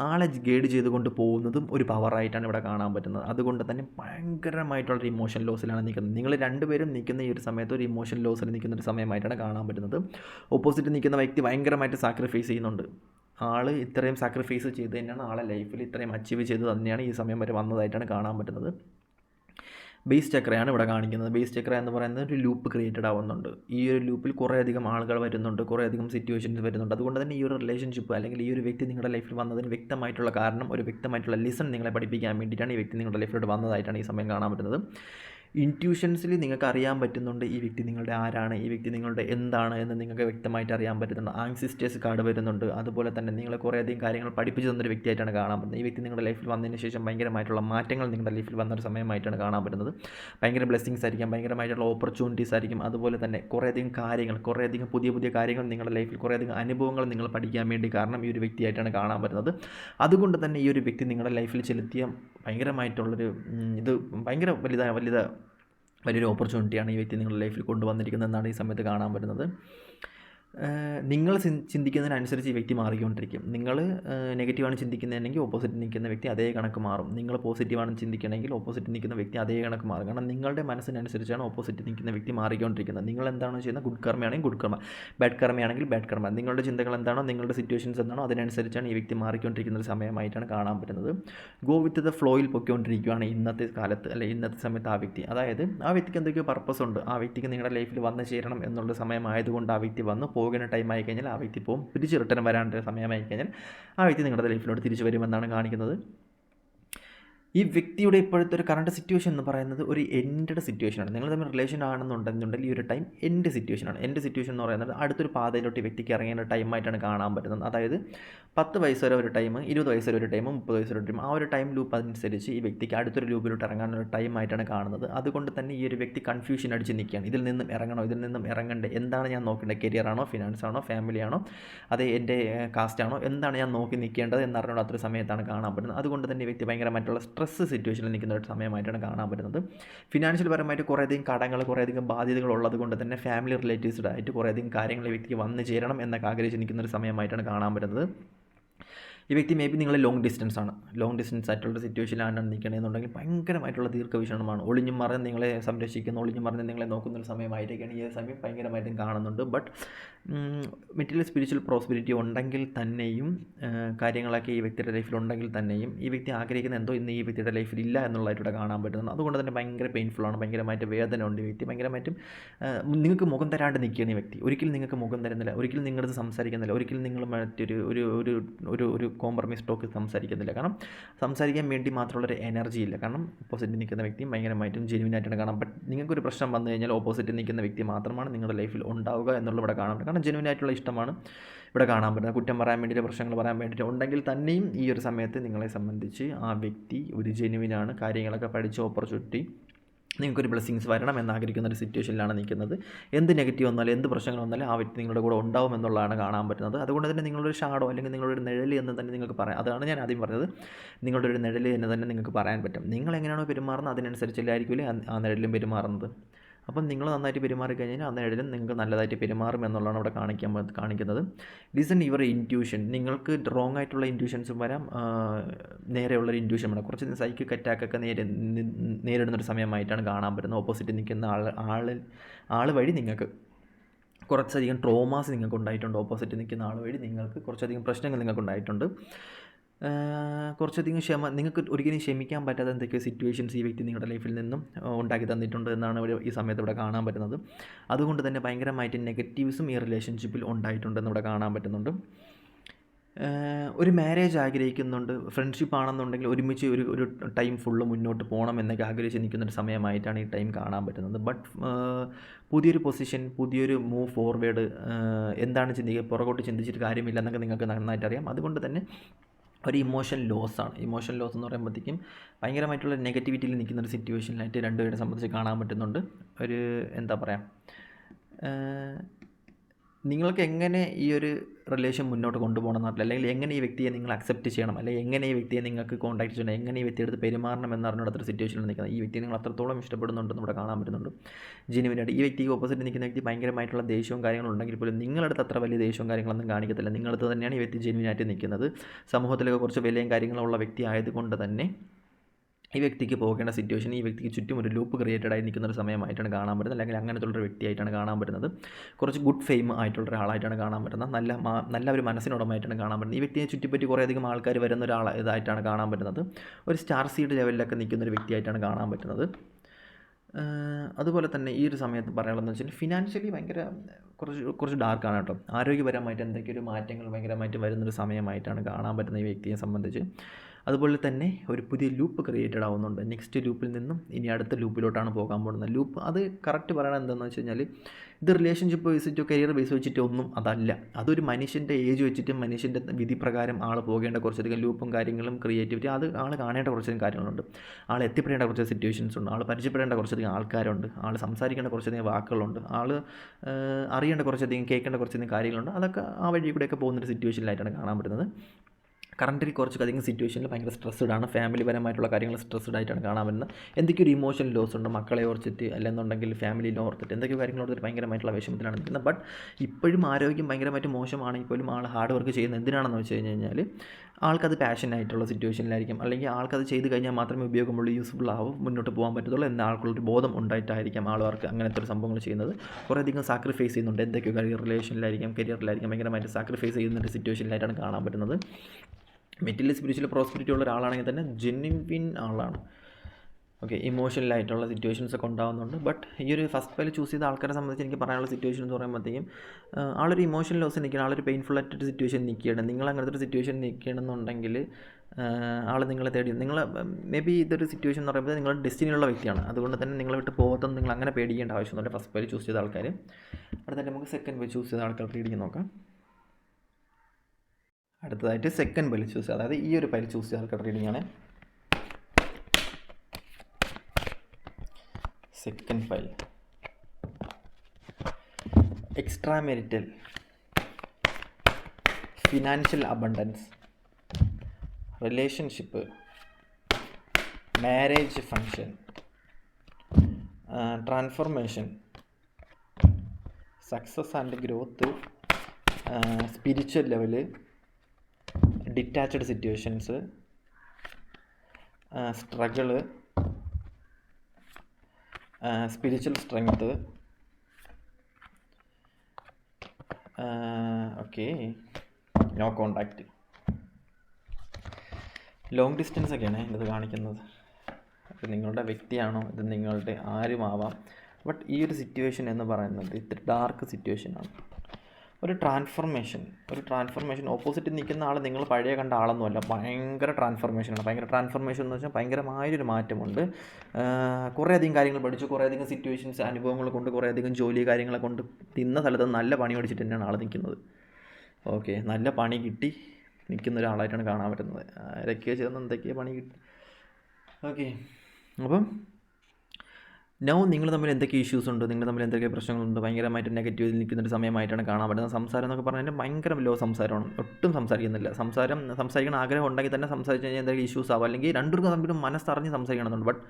S1: ആളെ ഗൈഡ് ചെയ്തുകൊണ്ട് പോകുന്നതും ഒരു പവറായിട്ടാണ് ഇവിടെ കാണാൻ പറ്റുന്നത്. അതുകൊണ്ട് തന്നെ ഭയങ്കരമായിട്ടുള്ള ഇമോഷൻ ലോസിലാണ് നിൽക്കുന്നത്. നിങ്ങൾ രണ്ടുപേരും നിൽക്കുന്ന ഈ ഒരു സമയത്ത് ഒരു ഇമോഷൻ ലോസിൽ നിൽക്കുന്ന ഒരു സമയമായിട്ടാണ് കാണാൻ പറ്റുന്നത്. ഓപ്പോസിറ്റ് നിൽക്കുന്ന വ്യക്തി ഭയങ്കരമായിട്ട് സാക്രിഫൈസ് ചെയ്യുന്നുണ്ട്. ആൾ ഇത്രയും സാക്രിഫൈസ് ചെയ്ത് തന്നെയാണ് ആളെ ലൈഫിൽ ഇത്രയും അച്ചീവ് ചെയ്ത് തന്നെയാണ് ഈ സമയം വരെ വന്നതായിട്ടാണ് കാണാൻ പറ്റുന്നത്. ബേസ് ചക്രയാണ് ഇവിടെ കാണിക്കുന്നത്. ബേസ് ചക്ര എന്ന് പറയുന്നത് ഒരു ലൂപ്പ് ക്രിയേറ്റഡ് ആവുന്നുണ്ട്. ഈ ഒരു ലൂപ്പിൽ കുറേയധികം ആളുകൾ വരുന്നുണ്ട് കുറേയധികം സിറ്റുവേഷൻസ് വരുന്നുണ്ട്. അതുകൊണ്ട് തന്നെ ഈ ഒരു റിലേഷൻഷിപ്പ് അല്ലെങ്കിൽ ഈ ഒരു വ്യക്തി നിങ്ങളുടെ ലൈഫിൽ വന്നതിന് വ്യക്തമായിട്ടുള്ള കാരണം ഒരു വ്യക്തമായിട്ടുള്ള ലിസൺ നിങ്ങളെ പഠിപ്പിക്കാൻ വേണ്ടിയിട്ടാണ് ഈ വ്യക്തി നിങ്ങളുടെ ലൈഫിലോട്ട് വന്നതായിട്ടാണ് ഈ സമയം കാണാൻ പറ്റുന്നത്. ഇന്റ്യൂഷൻസിൽ നിങ്ങൾക്ക് അറിയാൻ പറ്റുന്നുണ്ട് ഈ വ്യക്തി നിങ്ങളുടെ ആരാണ് ഈ വ്യക്തി നിങ്ങളുടെ എന്താണ് എന്ന് നിങ്ങൾക്ക് വ്യക്തമായിട്ട് അറിയാൻ പറ്റുന്നുണ്ട്. ആങ്സിസ്റ്റേഴ്സ് കാർഡ് വരുന്നുണ്ട്. അതുപോലെ തന്നെ നിങ്ങളെ കുറേയധികം കാര്യങ്ങൾ പഠിപ്പിച്ചു തന്നൊരു വ്യക്തിയായിട്ടാണ് കാണാൻ പറ്റുന്നത്. ഈ വ്യക്തി നിങ്ങളുടെ ലൈഫിൽ വന്നതിന് ശേഷം ഭയങ്കരമായിട്ടുള്ള മാറ്റങ്ങൾ നിങ്ങളുടെ ലൈഫിൽ വന്നൊരു സമയമായിട്ടാണ് കാണാൻ പറ്റുന്നത്. ഭയങ്കര ബ്ലെസ്സിങ്സ് ആയിരിക്കും ഭയങ്കരമായിട്ടുള്ള ഓപ്പർച്യൂണിറ്റീസ് ആയിരിക്കും. അതുപോലെ തന്നെ കുറേയധികം കാര്യങ്ങൾ കുറേയധികം പുതിയ പുതിയ കാര്യങ്ങൾ നിങ്ങളുടെ ലൈഫിൽ കുറേയധികം അനുഭവങ്ങൾ നിങ്ങൾ പഠിക്കാൻ വേണ്ടി കാരണം ഈ ഒരു വ്യക്തിയായിട്ടാണ് കാണാൻ പറ്റുന്നത്. അതുകൊണ്ട് തന്നെ ഈ ഒരു വ്യക്തി നിങ്ങളുടെ ലൈഫിൽ ചെലുത്തിയ ഭയങ്കരമായിട്ടുള്ളൊരു ഇത് ഭയങ്കര വലുതായ വലുത വലിയൊരു ഓപ്പർച്യൂണിറ്റിയാണ് ഈ വ്യക്തി നിങ്ങളുടെ ലൈഫിൽ കൊണ്ടുവന്നിരിക്കുന്നത് എന്നാണ് ഈ സമയത്ത് കാണാൻ പറ്റുന്നത്. നിങ്ങൾ ചിന്തിക്കുന്നതിനനുസരിച്ച് ഈ വ്യക്തി മാറിക്കൊണ്ടിരിക്കും. നിങ്ങൾ നെഗറ്റീവാണ് ചിന്തിക്കുന്നതെങ്കിൽ ഓപ്പോസിറ്റ് നിൽക്കുന്ന വ്യക്തി അതേ കണക്ക് മാറും. നിങ്ങൾ പോസിറ്റീവാണ് ചിന്തിക്കണമെങ്കിൽ ഓപ്പോസിറ്റ് നിൽക്കുന്ന വ്യക്തി അതേ കണക്ക് മാറും. കാരണം നിങ്ങളുടെ മനസ്സിനനുസരിച്ചാണ് ഓപ്പോസിറ്റ് നിൽക്കുന്ന വ്യക്തി മാറിക്കൊണ്ടിരിക്കുന്നത്. നിങ്ങൾ എന്താണോ ചെയ്യുന്നത്? ഗുഡ് കർമ്മയാണെങ്കിൽ ഗുഡ് കർമ്മ ബാഡ് കർമ്മയാണെങ്കിൽ ബാഡ് കർമ്മ നിങ്ങളുടെ ചിന്തകൾ എന്താണോ നിങ്ങളുടെ സിറ്റുവേഷൻസ് എന്താണോ അതിനനുസരിച്ചാണ് ഈ വ്യക്തി മാറിക്കൊണ്ടിരിക്കുന്ന ഒരു സമയമായിട്ടാണ് കാണാൻ പറ്റുന്നത്. ഗോ വിത്ത് ദ ഫ്ലോയിൽ പൊയ്ക്കൊണ്ടിരിക്കുകയാണ് ഇന്നത്തെ കാലത്ത് അല്ലെ ഇന്നത്തെ സമയത്ത് ആ വ്യക്തി. അതായത് ആ വ്യക്തിക്ക് എന്തൊക്കെയോ പർപ്പസ് ഉണ്ട്. ആ വ്യക്തിക്ക് നിങ്ങളുടെ ലൈഫിൽ വന്നു ചേരണം എന്നുള്ള സമയമായതുകൊണ്ട് ആ വ്യക്തി വന്ന് പോകുന്ന ടൈം ആയി കഴിഞ്ഞാൽ ആ വ്യക്തി പോകും. തിരിച്ച് റിട്ടേൺ വരാനുള്ള സമയമായി കഴിഞ്ഞാൽ ആ വ്യക്തി നിങ്ങളുടെ ലൈഫിലോട്ട് തിരിച്ചു വരുമെന്നാണ് കാണിക്കുന്നത്. ഈ വ്യക്തിയുടെ ഇപ്പോഴത്തെ ഒരു കറണ്ട് സിറ്റുവേഷൻ എന്ന് പറയുന്നത് ഒരു എൻഡഡ് സിറ്റുവേഷനാണ് നിങ്ങൾ തമ്മിൽ റിലേഷൻ ആണെന്നുണ്ടെന്നുണ്ടെങ്കിൽ ഈ ഒരു ടൈം എൻഡ് സിറ്റുവേഷനാണ് എൻഡ് സിറ്റുവേഷൻ എന്ന് പറയുന്നത് അടുത്തൊരു പാതയിലോട്ട് വ്യക്തിക്ക് ഇറങ്ങേണ്ട ടൈമായിട്ടാണ് കാണാൻ പറ്റുന്നത്. അതായത് പത്ത് വയസ്സ് വരെ ഒരു ടൈം ഇരുപത് വയസ്സ് വരെ ഒരു ടൈം മുപ്പത് വയസ്സ് വരെ ഒരു ടൈം ആ ഒരു ടൈം ലൂപ്പ് അനുസരിച്ച് ഈ വ്യക്തിക്ക് അടുത്തൊരു ലൂപ്പിലോട്ട് ഇറങ്ങാനുള്ള ടൈമായിട്ടാണ് കാണുന്നത്. അതുകൊണ്ട് തന്നെ ഈ ഒരു വ്യക്തി കൺഫ്യൂഷൻ അടിച്ച് നിൽക്കുകയാണ്. ഇതിൽ നിന്നും ഇറങ്ങണോ ഇതിൽ നിന്നും ഇറങ്ങണ്ടേ? എന്താണ് ഞാൻ നോക്കേണ്ടത് ആണോ ഫിനാൻസ് ആണോ ഫാമിലി ആണോ അതേ എന്റെ കാസ്റ്റ് ആണോ? എന്താണ് ഞാൻ നോക്കി നിൽക്കേണ്ടത് എന്നറിഞ്ഞുള്ള അത്ര സമയത്താണ് കാണാൻ പറ്റുന്നത്. അതുകൊണ്ട് തന്നെ ഈ വ്യക്തി ഭയങ്കരമായിട്ടുള്ള സ്ട്രെസ് സിറ്റുവേഷനിൽ നിൽക്കുന്ന ഒരു സമയമായിട്ടാണ് കാണാൻ പറ്റുന്നത്. ഫിനാൻഷ്യൽ പരമായിട്ട് കുറേയധികം കടങ്ങൾ കുറേയധികം ബാധ്യതകൾ ഉള്ളത് കൊണ്ട് തന്നെ ഫാമിലി റിലേറ്റീവ്സ്ഡ് ആയിട്ട് കുറേയധികം കാര്യങ്ങൾ വ്യക്തിക്ക് വന്നു ചേരണം എന്നൊക്കെ ആഗ്രഹിച്ച് നിൽക്കുന്ന ഒരു സമയമായിട്ടാണ് കാണാൻ പറ്റുന്നത്. ഈ വ്യക്തി മേ ബി നിങ്ങൾ ലോങ് ഡിസ്റ്റൻസ് ആണ്. ലോങ് ഡിസ്റ്റൻസ് ആയിട്ടുള്ള സിറ്റുവേഷനിലാണ് നിൽക്കണമെന്നുണ്ടെങ്കിൽ ഭയങ്കരമായിട്ടുള്ള ദീർഘവീക്ഷണമാണ്. ഒളിഞ്ഞും മറിഞ്ഞ് നിങ്ങളെ സംരക്ഷിക്കുന്ന ഒളിഞ്ഞും മറിഞ്ഞ് നിങ്ങളെ നോക്കുന്ന ഒരു സമയമായിരിക്കാണ്. ഈ സമയം ഭയങ്കരമായിട്ടും കാണുന്നുണ്ട്. ബട്ട് മെറ്റീരിയൽ സ്പിരിച്വൽ പ്രോസ്പിരിറ്റി ഉണ്ടെങ്കിൽ തന്നെയും കാര്യങ്ങളൊക്കെ ഈ വ്യക്തിയുടെ ലൈഫിൽ ഉണ്ടെങ്കിൽ തന്നെയും ഈ വ്യക്തി ആഗ്രഹിക്കുന്ന എന്തോ ഇന്ന് ഈ വ്യക്തിയുടെ ലൈഫിൽ ഇല്ല എന്നുള്ളതായിട്ട് കാണാൻ പറ്റുന്നുണ്ട്. അതുകൊണ്ട് തന്നെ ഭയങ്കര പെയിൻഫുൾ ആണ്. ഭയങ്കരമായിട്ട് വേദന ഉണ്ട് ഈ വ്യക്തി. ഭയങ്കരമായിട്ടും നിങ്ങൾക്ക് മുഖം തരാണ്ട് നിൽക്കുകയാണ് ഈ വ്യക്തി. ഒരിക്കലും നിങ്ങൾക്ക് മുഖം തരുന്നില്ല. ഒരിക്കലും നിങ്ങളത് സംസാരിക്കുന്നില്ല. ഒരിക്കലും നിങ്ങൾ മറ്റൊരു ഒരു ഒരു ഒരു കോംപ്രമൈസ് ടോക്ക് സംസാരിക്കുന്നില്ല. കാരണം സംസാരിക്കാൻ വേണ്ടി മാത്രമുള്ളൊരു എനർജി ഇല്ല. കാരണം ഓപ്പോസിറ്റ് നിൽക്കുന്ന വ്യക്തി ഭയങ്കരമായിട്ടും ജെനുവിൻ ആയിട്ടാണ് കാണാം ബട്ട് നിങ്ങൾക്കൊരു പ്രശ്നം വന്നു കഴിഞ്ഞാൽ ഓപ്പോസിറ്റ് നിൽക്കുന്ന വ്യക്തി മാത്രമാണ് നിങ്ങളുടെ ലൈഫിൽ ഉണ്ടാവുക എന്നുള്ള ഇവിടെ കാണാൻ കാരണം ജെനുവിനായിട്ടുള്ള ഇഷ്ടമാണ് ഇവിടെ കാണാൻ പറ്റുന്നത്. കുറ്റം പറയാൻ വേണ്ടിയിട്ട് പ്രശ്നങ്ങൾ പറയാൻ വേണ്ടിയിട്ട് ഉണ്ടെങ്കിൽ തന്നെയും ഈ ഒരു സമയത്ത് നിങ്ങളെ സംബന്ധിച്ച് ആ വ്യക്തി ഒരു ജെനുവിനാണ് കാര്യങ്ങളൊക്കെ പഠിച്ച് ഓപ്പർച്യൂണിറ്റി നിങ്ങൾക്കൊരു ബ്ലെസ്സിങ്സ് വരണം എന്നാഗ്രഹിക്കുന്ന ഒരു സിറ്റുവേഷനിലാണ് നിൽക്കുന്നത്. എന്ത് നെഗറ്റീവ് വന്നാലും എന്ത് പ്രശ്നങ്ങൾ വന്നാലും ആ വ്യക്തി നിങ്ങളുടെ കൂടെ ഉണ്ടാവും എന്നുള്ളതാണ് കാണാൻ പറ്റുന്നത്. അതുകൊണ്ട് തന്നെ നിങ്ങളൊരു ഷാഡോ അല്ലെങ്കിൽ നിങ്ങളുടെ ഒരു നിഴൽ എന്ന് തന്നെ നിങ്ങൾക്ക് പറയാം. അതാണ് ഞാൻ ആദ്യം പറഞ്ഞത്. നിങ്ങളുടെ ഒരു നിഴൽ എന്ന് തന്നെ നിങ്ങൾക്ക് പറയാൻ പറ്റും. നിങ്ങൾ എങ്ങനെയാണോ പെരുമാറുന്നത് അതിനനുസരിച്ചല്ലായിരിക്കില്ലേ ആ- ആ നിഴലും പെരുമാറുന്നത്? അപ്പം നിങ്ങൾ നന്നായിട്ട് പെരുമാറി കഴിഞ്ഞാൽ അന്നേരം നിങ്ങൾക്ക് നല്ലതായിട്ട് പെരുമാറും എന്നുള്ളതാണ് അവിടെ കാണിക്കാൻ കാണിക്കുന്നത്. ലിസൺ യുവർ ഇന്റ്യൂഷൻ നിങ്ങൾക്ക് റോങ് ആയിട്ടുള്ള ഇന്റ്യൂഷൻസും വരാം. നേരെയുള്ളൊരു ഇന്റ്യൂഷൻ വേണം കുറച്ച് സൈക്കിക് അറ്റാക്കൊക്കെ നേരെ നേരിടുന്നൊരു സമയമായിട്ടാണ് കാണാൻ പറ്റുന്നത്. ഓപ്പോസിറ്റ് നിൽക്കുന്ന ആൾ ആൾ ആൾ വഴി നിങ്ങൾക്ക് കുറച്ചധികം ട്രോമാസ് നിങ്ങൾക്ക് ഉണ്ടായിട്ടുണ്ട് ഓപ്പോസിറ്റ് നിൽക്കുന്ന ആൾ വഴി നിങ്ങൾക്ക് കുറച്ചധികം പ്രശ്നങ്ങൾ നിങ്ങൾക്ക് ഉണ്ടായിട്ടുണ്ട് കുറച്ചധികം ക്ഷമ നിങ്ങൾക്ക് ഒരിക്കലും ക്ഷമിക്കാൻ പറ്റാത്ത എന്തൊക്കെയോ സിറ്റുവേഷൻസ് ഈ വ്യക്തി നിങ്ങളുടെ ലൈഫിൽ നിന്നും ഉണ്ടാക്കി തന്നിട്ടുണ്ട് എന്നാണ് ഈ സമയത്ത് ഇവിടെ കാണാൻ പറ്റുന്നത്. അതുകൊണ്ട് തന്നെ ഭയങ്കരമായിട്ട് നെഗറ്റീവ്സും ഈ റിലേഷൻഷിപ്പിൽ ഉണ്ടായിട്ടുണ്ടെന്ന് ഇവിടെ കാണാൻ പറ്റുന്നുണ്ട്. ഒരു മാരേജ് ആഗ്രഹിക്കുന്നുണ്ട് ഫ്രണ്ട്ഷിപ്പ് ആണെന്നുണ്ടെങ്കിൽ ഒരുമിച്ച് ഒരു ഒരു ടൈം ഫുള്ള് മുന്നോട്ട് പോകണം എന്നൊക്കെ ആഗ്രഹിച്ച് നിൽക്കുന്ന ഒരു സമയമായിട്ടാണ് ഈ ടൈം കാണാൻ പറ്റുന്നത്. ബട്ട് പുതിയൊരു പൊസിഷൻ പുതിയൊരു മൂവ് ഫോർവേഡ് എന്താണ് ചിന്തിക്കുക പുറകോട്ട് ചിന്തിച്ചിട്ട് കാര്യമില്ല എന്നൊക്കെ നിങ്ങൾക്ക് നന്നായിട്ട് അറിയാം. അതുകൊണ്ട് തന്നെ ഒരു ഇമോഷൻ ലോസാണ് ഇമോഷൻ ലോസ് എന്ന് പറയുമ്പോഴത്തേക്കും ഭയങ്കരമായിട്ടുള്ള നെഗറ്റിവിറ്റിയിൽ നിൽക്കുന്ന ഒരു സിറ്റുവേഷനിലായിട്ട് രണ്ടുപേരെ സംബന്ധിച്ച് കാണാൻ പറ്റുന്നുണ്ട്. ഒരു എന്താ പറയുക നിങ്ങൾക്ക് എങ്ങനെ ഈ ഒരു റിലേഷൻ മുന്നോട്ട് കൊണ്ടുപോകണം എന്നറിയില്ല അല്ലെങ്കിൽ എങ്ങനെ ഈ വ്യക്തിയെ നിങ്ങൾ അക്സെപ്റ്റ് ചെയ്യണം? അല്ലെങ്കിൽ എങ്ങനെ ഈ വ്യക്തിയെ നിങ്ങൾക്ക് കോൺടാക്ട് ചെയ്യണം? എങ്ങനെ ഈ വ്യക്തിയെടുത്ത് പെരുമാറണം എന്നറിഞ്ഞിടത്തൊരു സിറ്റുവേഷനിൽ നിൽക്കുന്നത്? ഈ വ്യക്തി നിങ്ങൾ അത്രത്തോളം ഇഷ്ടപ്പെടുന്നുണ്ടെന്ന് ഇവിടെ കാണാൻ പറ്റുന്നുണ്ട്. ജെനുവിനായിട്ട് ഈ വ്യക്തിക്ക് ഓപ്പോസിറ്റ് നിൽക്കുന്ന വ്യക്തി ഭയങ്കരമായിട്ടുള്ള ദേഷ്യവും കാര്യങ്ങളും ഉണ്ടെങ്കിൽ പോലും നിങ്ങളടുത്ത് അത്ര വലിയ ദേഷ്യവും കാര്യങ്ങളൊന്നും കാണിക്കത്തില്ല. നിങ്ങളടുത്ത് തന്നെയാണ് ഈ വ്യക്തി ജെനുവിനായിട്ട് നിൽക്കുന്നത്. സമൂഹത്തിലൊക്കെ കുറച്ച് വിലയും കാര്യങ്ങളുള്ള വ്യക്തി ആയതുകൊണ്ട് തന്നെ ഈ വ്യക്തിക്ക് പോകേണ്ട സിറ്റുവേഷൻ ഈ വ്യക്തിക്ക് ചുറ്റും ഒരു ലൂപ്പ് ക്രിയേറ്റഡ് ആയി നിൽക്കുന്ന ഒരു സമയമായിട്ടാണ് കാണാൻ പറ്റുന്നത്. അല്ലെങ്കിൽ അങ്ങനത്തെ ഒരു വ്യക്തിയായിട്ടാണ് കാണാൻ പറ്റുന്നത്. കുറച്ച് ഗുഡ് ഫെയിം ആയിട്ടുള്ള ഒരാളായിട്ടാണ് കാണാൻ പറ്റുന്നത്. നല്ല നല്ല ഒരു മനസ്സിനുടമായിട്ടാണ് കാണാൻ പറ്റുന്നത്. ഈ വ്യക്തിയെ ചുറ്റിപ്പറ്റി കുറേയധികം ആൾക്കാർ വരുന്ന ഒരാൾ ഇതായിട്ടാണ് കാണാൻ പറ്റുന്നത്. ഒരു സ്റ്റാർ സീഡ് ലെവലിലൊക്കെ നിൽക്കുന്ന ഒരു വ്യക്തിയായിട്ടാണ് കാണാൻ പറ്റുന്നത്. അതുപോലെ തന്നെ ഈ ഒരു സമയത്ത് പറയാനുള്ളതെന്ന് വെച്ചാൽ ഫിനാൻഷ്യലി ഭയങ്കര കുറച്ച് കുറച്ച് ഡാർക്കാണ് കേട്ടോ. ആരോഗ്യപരമായിട്ട് എന്തൊക്കെയൊരു മാറ്റങ്ങൾ ഭയങ്കരമായിട്ട് വരുന്നൊരു സമയമായിട്ടാണ് കാണാൻ പറ്റുന്ന ഈ വ്യക്തിയെ സംബന്ധിച്ച്. അതുപോലെ തന്നെ ഒരു പുതിയ ലൂപ്പ് ക്രിയേറ്റഡ് ആവുന്നുണ്ട്. നെക്സ്റ്റ് ലൂപ്പിൽ നിന്നും ഇനി അടുത്ത ലൂപ്പിലോട്ടാണ് പോകാൻ പോകുന്നത്. ലൂപ്പ് അത് കറക്റ്റ് പറയണത് എന്താണെന്ന് വെച്ച് കഴിഞ്ഞാൽ ഇത് റിലേഷൻഷിപ്പ് ബേസ് വെച്ചോ കരിയർ ബേസ് വെച്ചിട്ടോ ഒന്നും അതല്ല. അതൊരു മനുഷ്യന്റെ ഏജ് വെച്ചിട്ടും മനുഷ്യന്റെ വിധി പ്രകാരം ആൾ പോകേണ്ട കുറച്ചധികം ലൂപ്പും കാര്യങ്ങളും ക്രിയേറ്റിവിറ്റി അത് ആൾ കാണേണ്ട കുറച്ചധികം കാര്യങ്ങളുണ്ട്. ആൾ എത്തിപ്പെടേണ്ട കുറച്ച് സിറ്റുവേഷൻസ് ഉണ്ട്. ആൾ പരിചയപ്പെടേണ്ട കുറച്ചധികം ആൾക്കാരുണ്ട്. ആൾ സംസാരിക്കേണ്ട കുറച്ചധികം വാക്കുകളുണ്ട്. ആൾ അറിയേണ്ട കുറച്ചധികം കേൾക്കേണ്ട കുറച്ചധികം കാര്യങ്ങളുണ്ട്. അതൊക്കെ ആ വഴി കൂടെയൊക്കെ പോകുന്നൊരു സിറ്റുവേഷനിലായിട്ടാണ് കാണാൻ പറ്റുന്നത്. കറണ്ടിൽ കുറച്ചധികം സിറ്റുവേഷനിൽ ഭയങ്കര സ്ട്രെസ്ഡാണ് ഫാമിലി പരമായിട്ടുള്ള കാര്യങ്ങൾ സ്ട്രെസ്ഡ് ആയിട്ടാണ് കാണാൻ വരുന്നത്. എന്തൊക്കെ ഒരു ഇമോഷൻ ലോസ് ഉണ്ട്. മക്കളെ ഓർച്ചിട്ട് അല്ലെന്നുണ്ടെങ്കിൽ ഫാമിലിയിൽ ഓർത്തിട്ട് എന്തൊക്കെ കാര്യങ്ങൾ ഓർത്തിട്ട് ഭയങ്കരമായിട്ടുള്ള വിഷമത്തിലാണ് നിൽക്കുന്നത്. ബട്ട് ഇപ്പോഴും ആരോഗ്യം ഭയങ്കരമായിട്ട് മോശമാണെങ്കിൽ പോലും ആൾ ഹാർഡ് വർക്ക് ചെയ്യുന്നത് എന്തിനാണെന്ന് വെച്ച് കഴിഞ്ഞ് കഴിഞ്ഞാൽ ആൾക്കത് പാഷനായിട്ടുള്ള സിറ്റുവേഷനിലായിരിക്കും അല്ലെങ്കിൽ ആൾക്കത് ചെയ്ത് കഴിഞ്ഞാൽ മാത്രമേ ഉപയോഗമുള്ളൂ യൂസ്ഫുൾ ആവും മുന്നോട്ട് പോകാൻ പറ്റത്തുള്ളൂ എന്ന ആൾക്കുള്ളൊരു ബോധം ഉണ്ടായിട്ടായിരിക്കാം ആൾക്കാർക്ക് അങ്ങനത്തെ ഒരു സംഭവങ്ങൾ ചെയ്യുന്നത്. കുറേയധികം സാക്രിഫൈസ് ചെയ്യുന്നുണ്ട്. എന്തൊക്കെയോ കാര്യം റിലേഷനിലായിരിക്കും കരിയറിലായിരിക്കും ഭയങ്കരമായിട്ട് സാക്രിഫൈസ് ചെയ്യുന്ന ഒരു സിറ്റുവേഷനിലായിട്ടാണ് കാണാൻ പറ്റുന്നത്. മെറ്റീരിയൽ സ്പിരിച്വൽ പ്രോസ്പിരിറ്റി ഉള്ള ഒരാളാണെങ്കിൽ തന്നെ ജെന്വിൻ ആളാണ്. ഓക്കെ ഇമോഷണലായിട്ടുള്ള സിറ്റുവേഷൻസ് ഒക്കെ ഉണ്ടാകുന്നുണ്ട് ബട്ട് ഈ ഒരു ഫസ്റ്റ് പേര് ചൂസ് ചെയ്ത ആൾക്കാരെ സംബന്ധിച്ച് എനിക്ക് പറയാനുള്ള സിറ്റുവേഷൻ എന്ന് പറയുമ്പോഴത്തേക്കും ആളൊരു ഇമോഷണൽ ലോസ് നിൽക്കണം ആളൊരു പെയിൻഫുൾ ആയിട്ടൊരു സിറ്റുവേഷൻ നിൽക്കുകയാണ്. നിങ്ങൾ അങ്ങനത്തെ ഒരു സിറ്റുവേഷൻ നിൽക്കണമെന്നുണ്ടെങ്കിൽ ആൾ നിങ്ങളെ തേടി നിങ്ങൾ മേ ബി ഇതൊരു സിറ്റുവേഷൻ എന്ന് പറയുമ്പോൾ നിങ്ങൾ ഡെസ്റ്റിനിയുള്ള വ്യക്തിയാണ്. അതുകൊണ്ട് തന്നെ നിങ്ങളെ വിട്ട് പോകത്തൊന്നും നിങ്ങൾ അങ്ങനെ പേടിക്കേണ്ട ആവശ്യമൊന്നുമില്ല. ഫസ്റ്റ് പേര് ചൂസ് ചെയ്ത ആൾക്കാർ അടുത്തായിട്ട് നമുക്ക് സെക്കൻഡ് പേര് ചൂസ് ചെയ്ത ആൾക്കാർ റീഡിങ് നോക്കാം. അടുത്തതായിട്ട് സെക്കൻഡ് പൈൽ ചൂസ് ചെയ്യുക. അതായത് ഈ ഒരു പൈൽ ചൂസ് ചെയ്യുക. ആൾക്കാരുടെ റീഡിംഗ് ആണ്. Second file extra marital financial abundance relationship marriage function transformation success and growth spiritual level detached situations struggle spiritual strength okay no contact long distance ഒക്കെയാണ് ഇത് കാണിക്കുന്നത്. ഇത് നിങ്ങളുടെ വ്യക്തിയാണോ? ഇത് നിങ്ങളുടെ ആരുമാവാം? ബട്ട് ഈ ഒരു സിറ്റുവേഷൻ എന്ന് പറയുന്നത് ഇത്തിരി ഡാർക്ക് സിറ്റുവേഷനാണ്. ഒരു ട്രാൻസ്ഫർമേഷൻ ഒരു ട്രാൻസ്ഫർമേഷൻ ഓപ്പോസിറ്റ് നിൽക്കുന്ന ആൾ നിങ്ങൾ പഴയ കണ്ട ആളൊന്നുമല്ല. ഭയങ്കര ട്രാൻസ്ഫർമേഷനാണ് ഭയങ്കര ട്രാൻസ്ഫർമേഷൻ എന്ന് വെച്ചാൽ ഭയങ്കരമായൊരു മാറ്റമുണ്ട്. കുറേയധികം കാര്യങ്ങൾ പഠിച്ചു കുറേയധികം സിറ്റുവേഷൻസ് അനുഭവങ്ങൾ കൊണ്ട് കുറേയധികം ജോലി കാര്യങ്ങളെ കൊണ്ട് തിന്ന സ്ഥലത്ത് നല്ല പണി പഠിച്ചിട്ട് തന്നെയാണ് ആൾ നിൽക്കുന്നത്. ഓക്കെ നല്ല പണി കിട്ടി നിൽക്കുന്ന ഒരാളായിട്ടാണ് കാണാൻ പറ്റുന്നത്. ആരൊക്കെയോ ചേർന്ന് എന്തൊക്കെയോ പണി കിട്ടി. ഓക്കെ അപ്പം നോ നിങ്ങൾ തമ്മിൽ എന്തൊക്കെ ഇഷ്യൂസ് ഉണ്ട്? നിങ്ങൾ തമ്മിൽ എന്തൊക്കെ പ്രശ്നങ്ങളുണ്ട്? ഭയങ്കരമായിട്ട് നെഗറ്റീവിൽ നിൽക്കുന്ന ഒരു സമയമായിട്ടാണ് കാണാൻ പറ്റുന്നത്. സംസാരം എന്നൊക്കെ പറഞ്ഞാൽ ഭയങ്കര ലോ സംസാരമാണ്. ഒട്ടും സംസാരിക്കുന്നില്ല. സംസാരം സംസാരിക്കാൻ ആഗ്രഹം ഉണ്ടെങ്കിൽ തന്നെ സംസാരിച്ച് കഴിഞ്ഞാൽ എന്തെങ്കിലും ഇഷ്യൂസ് ആവും. അല്ലെങ്കിൽ രണ്ടുപേർക്കും തമ്മിലും മനസ്സറിഞ്ഞ് സംസാരിക്കണമെന്നുണ്ട്. ബട്ട്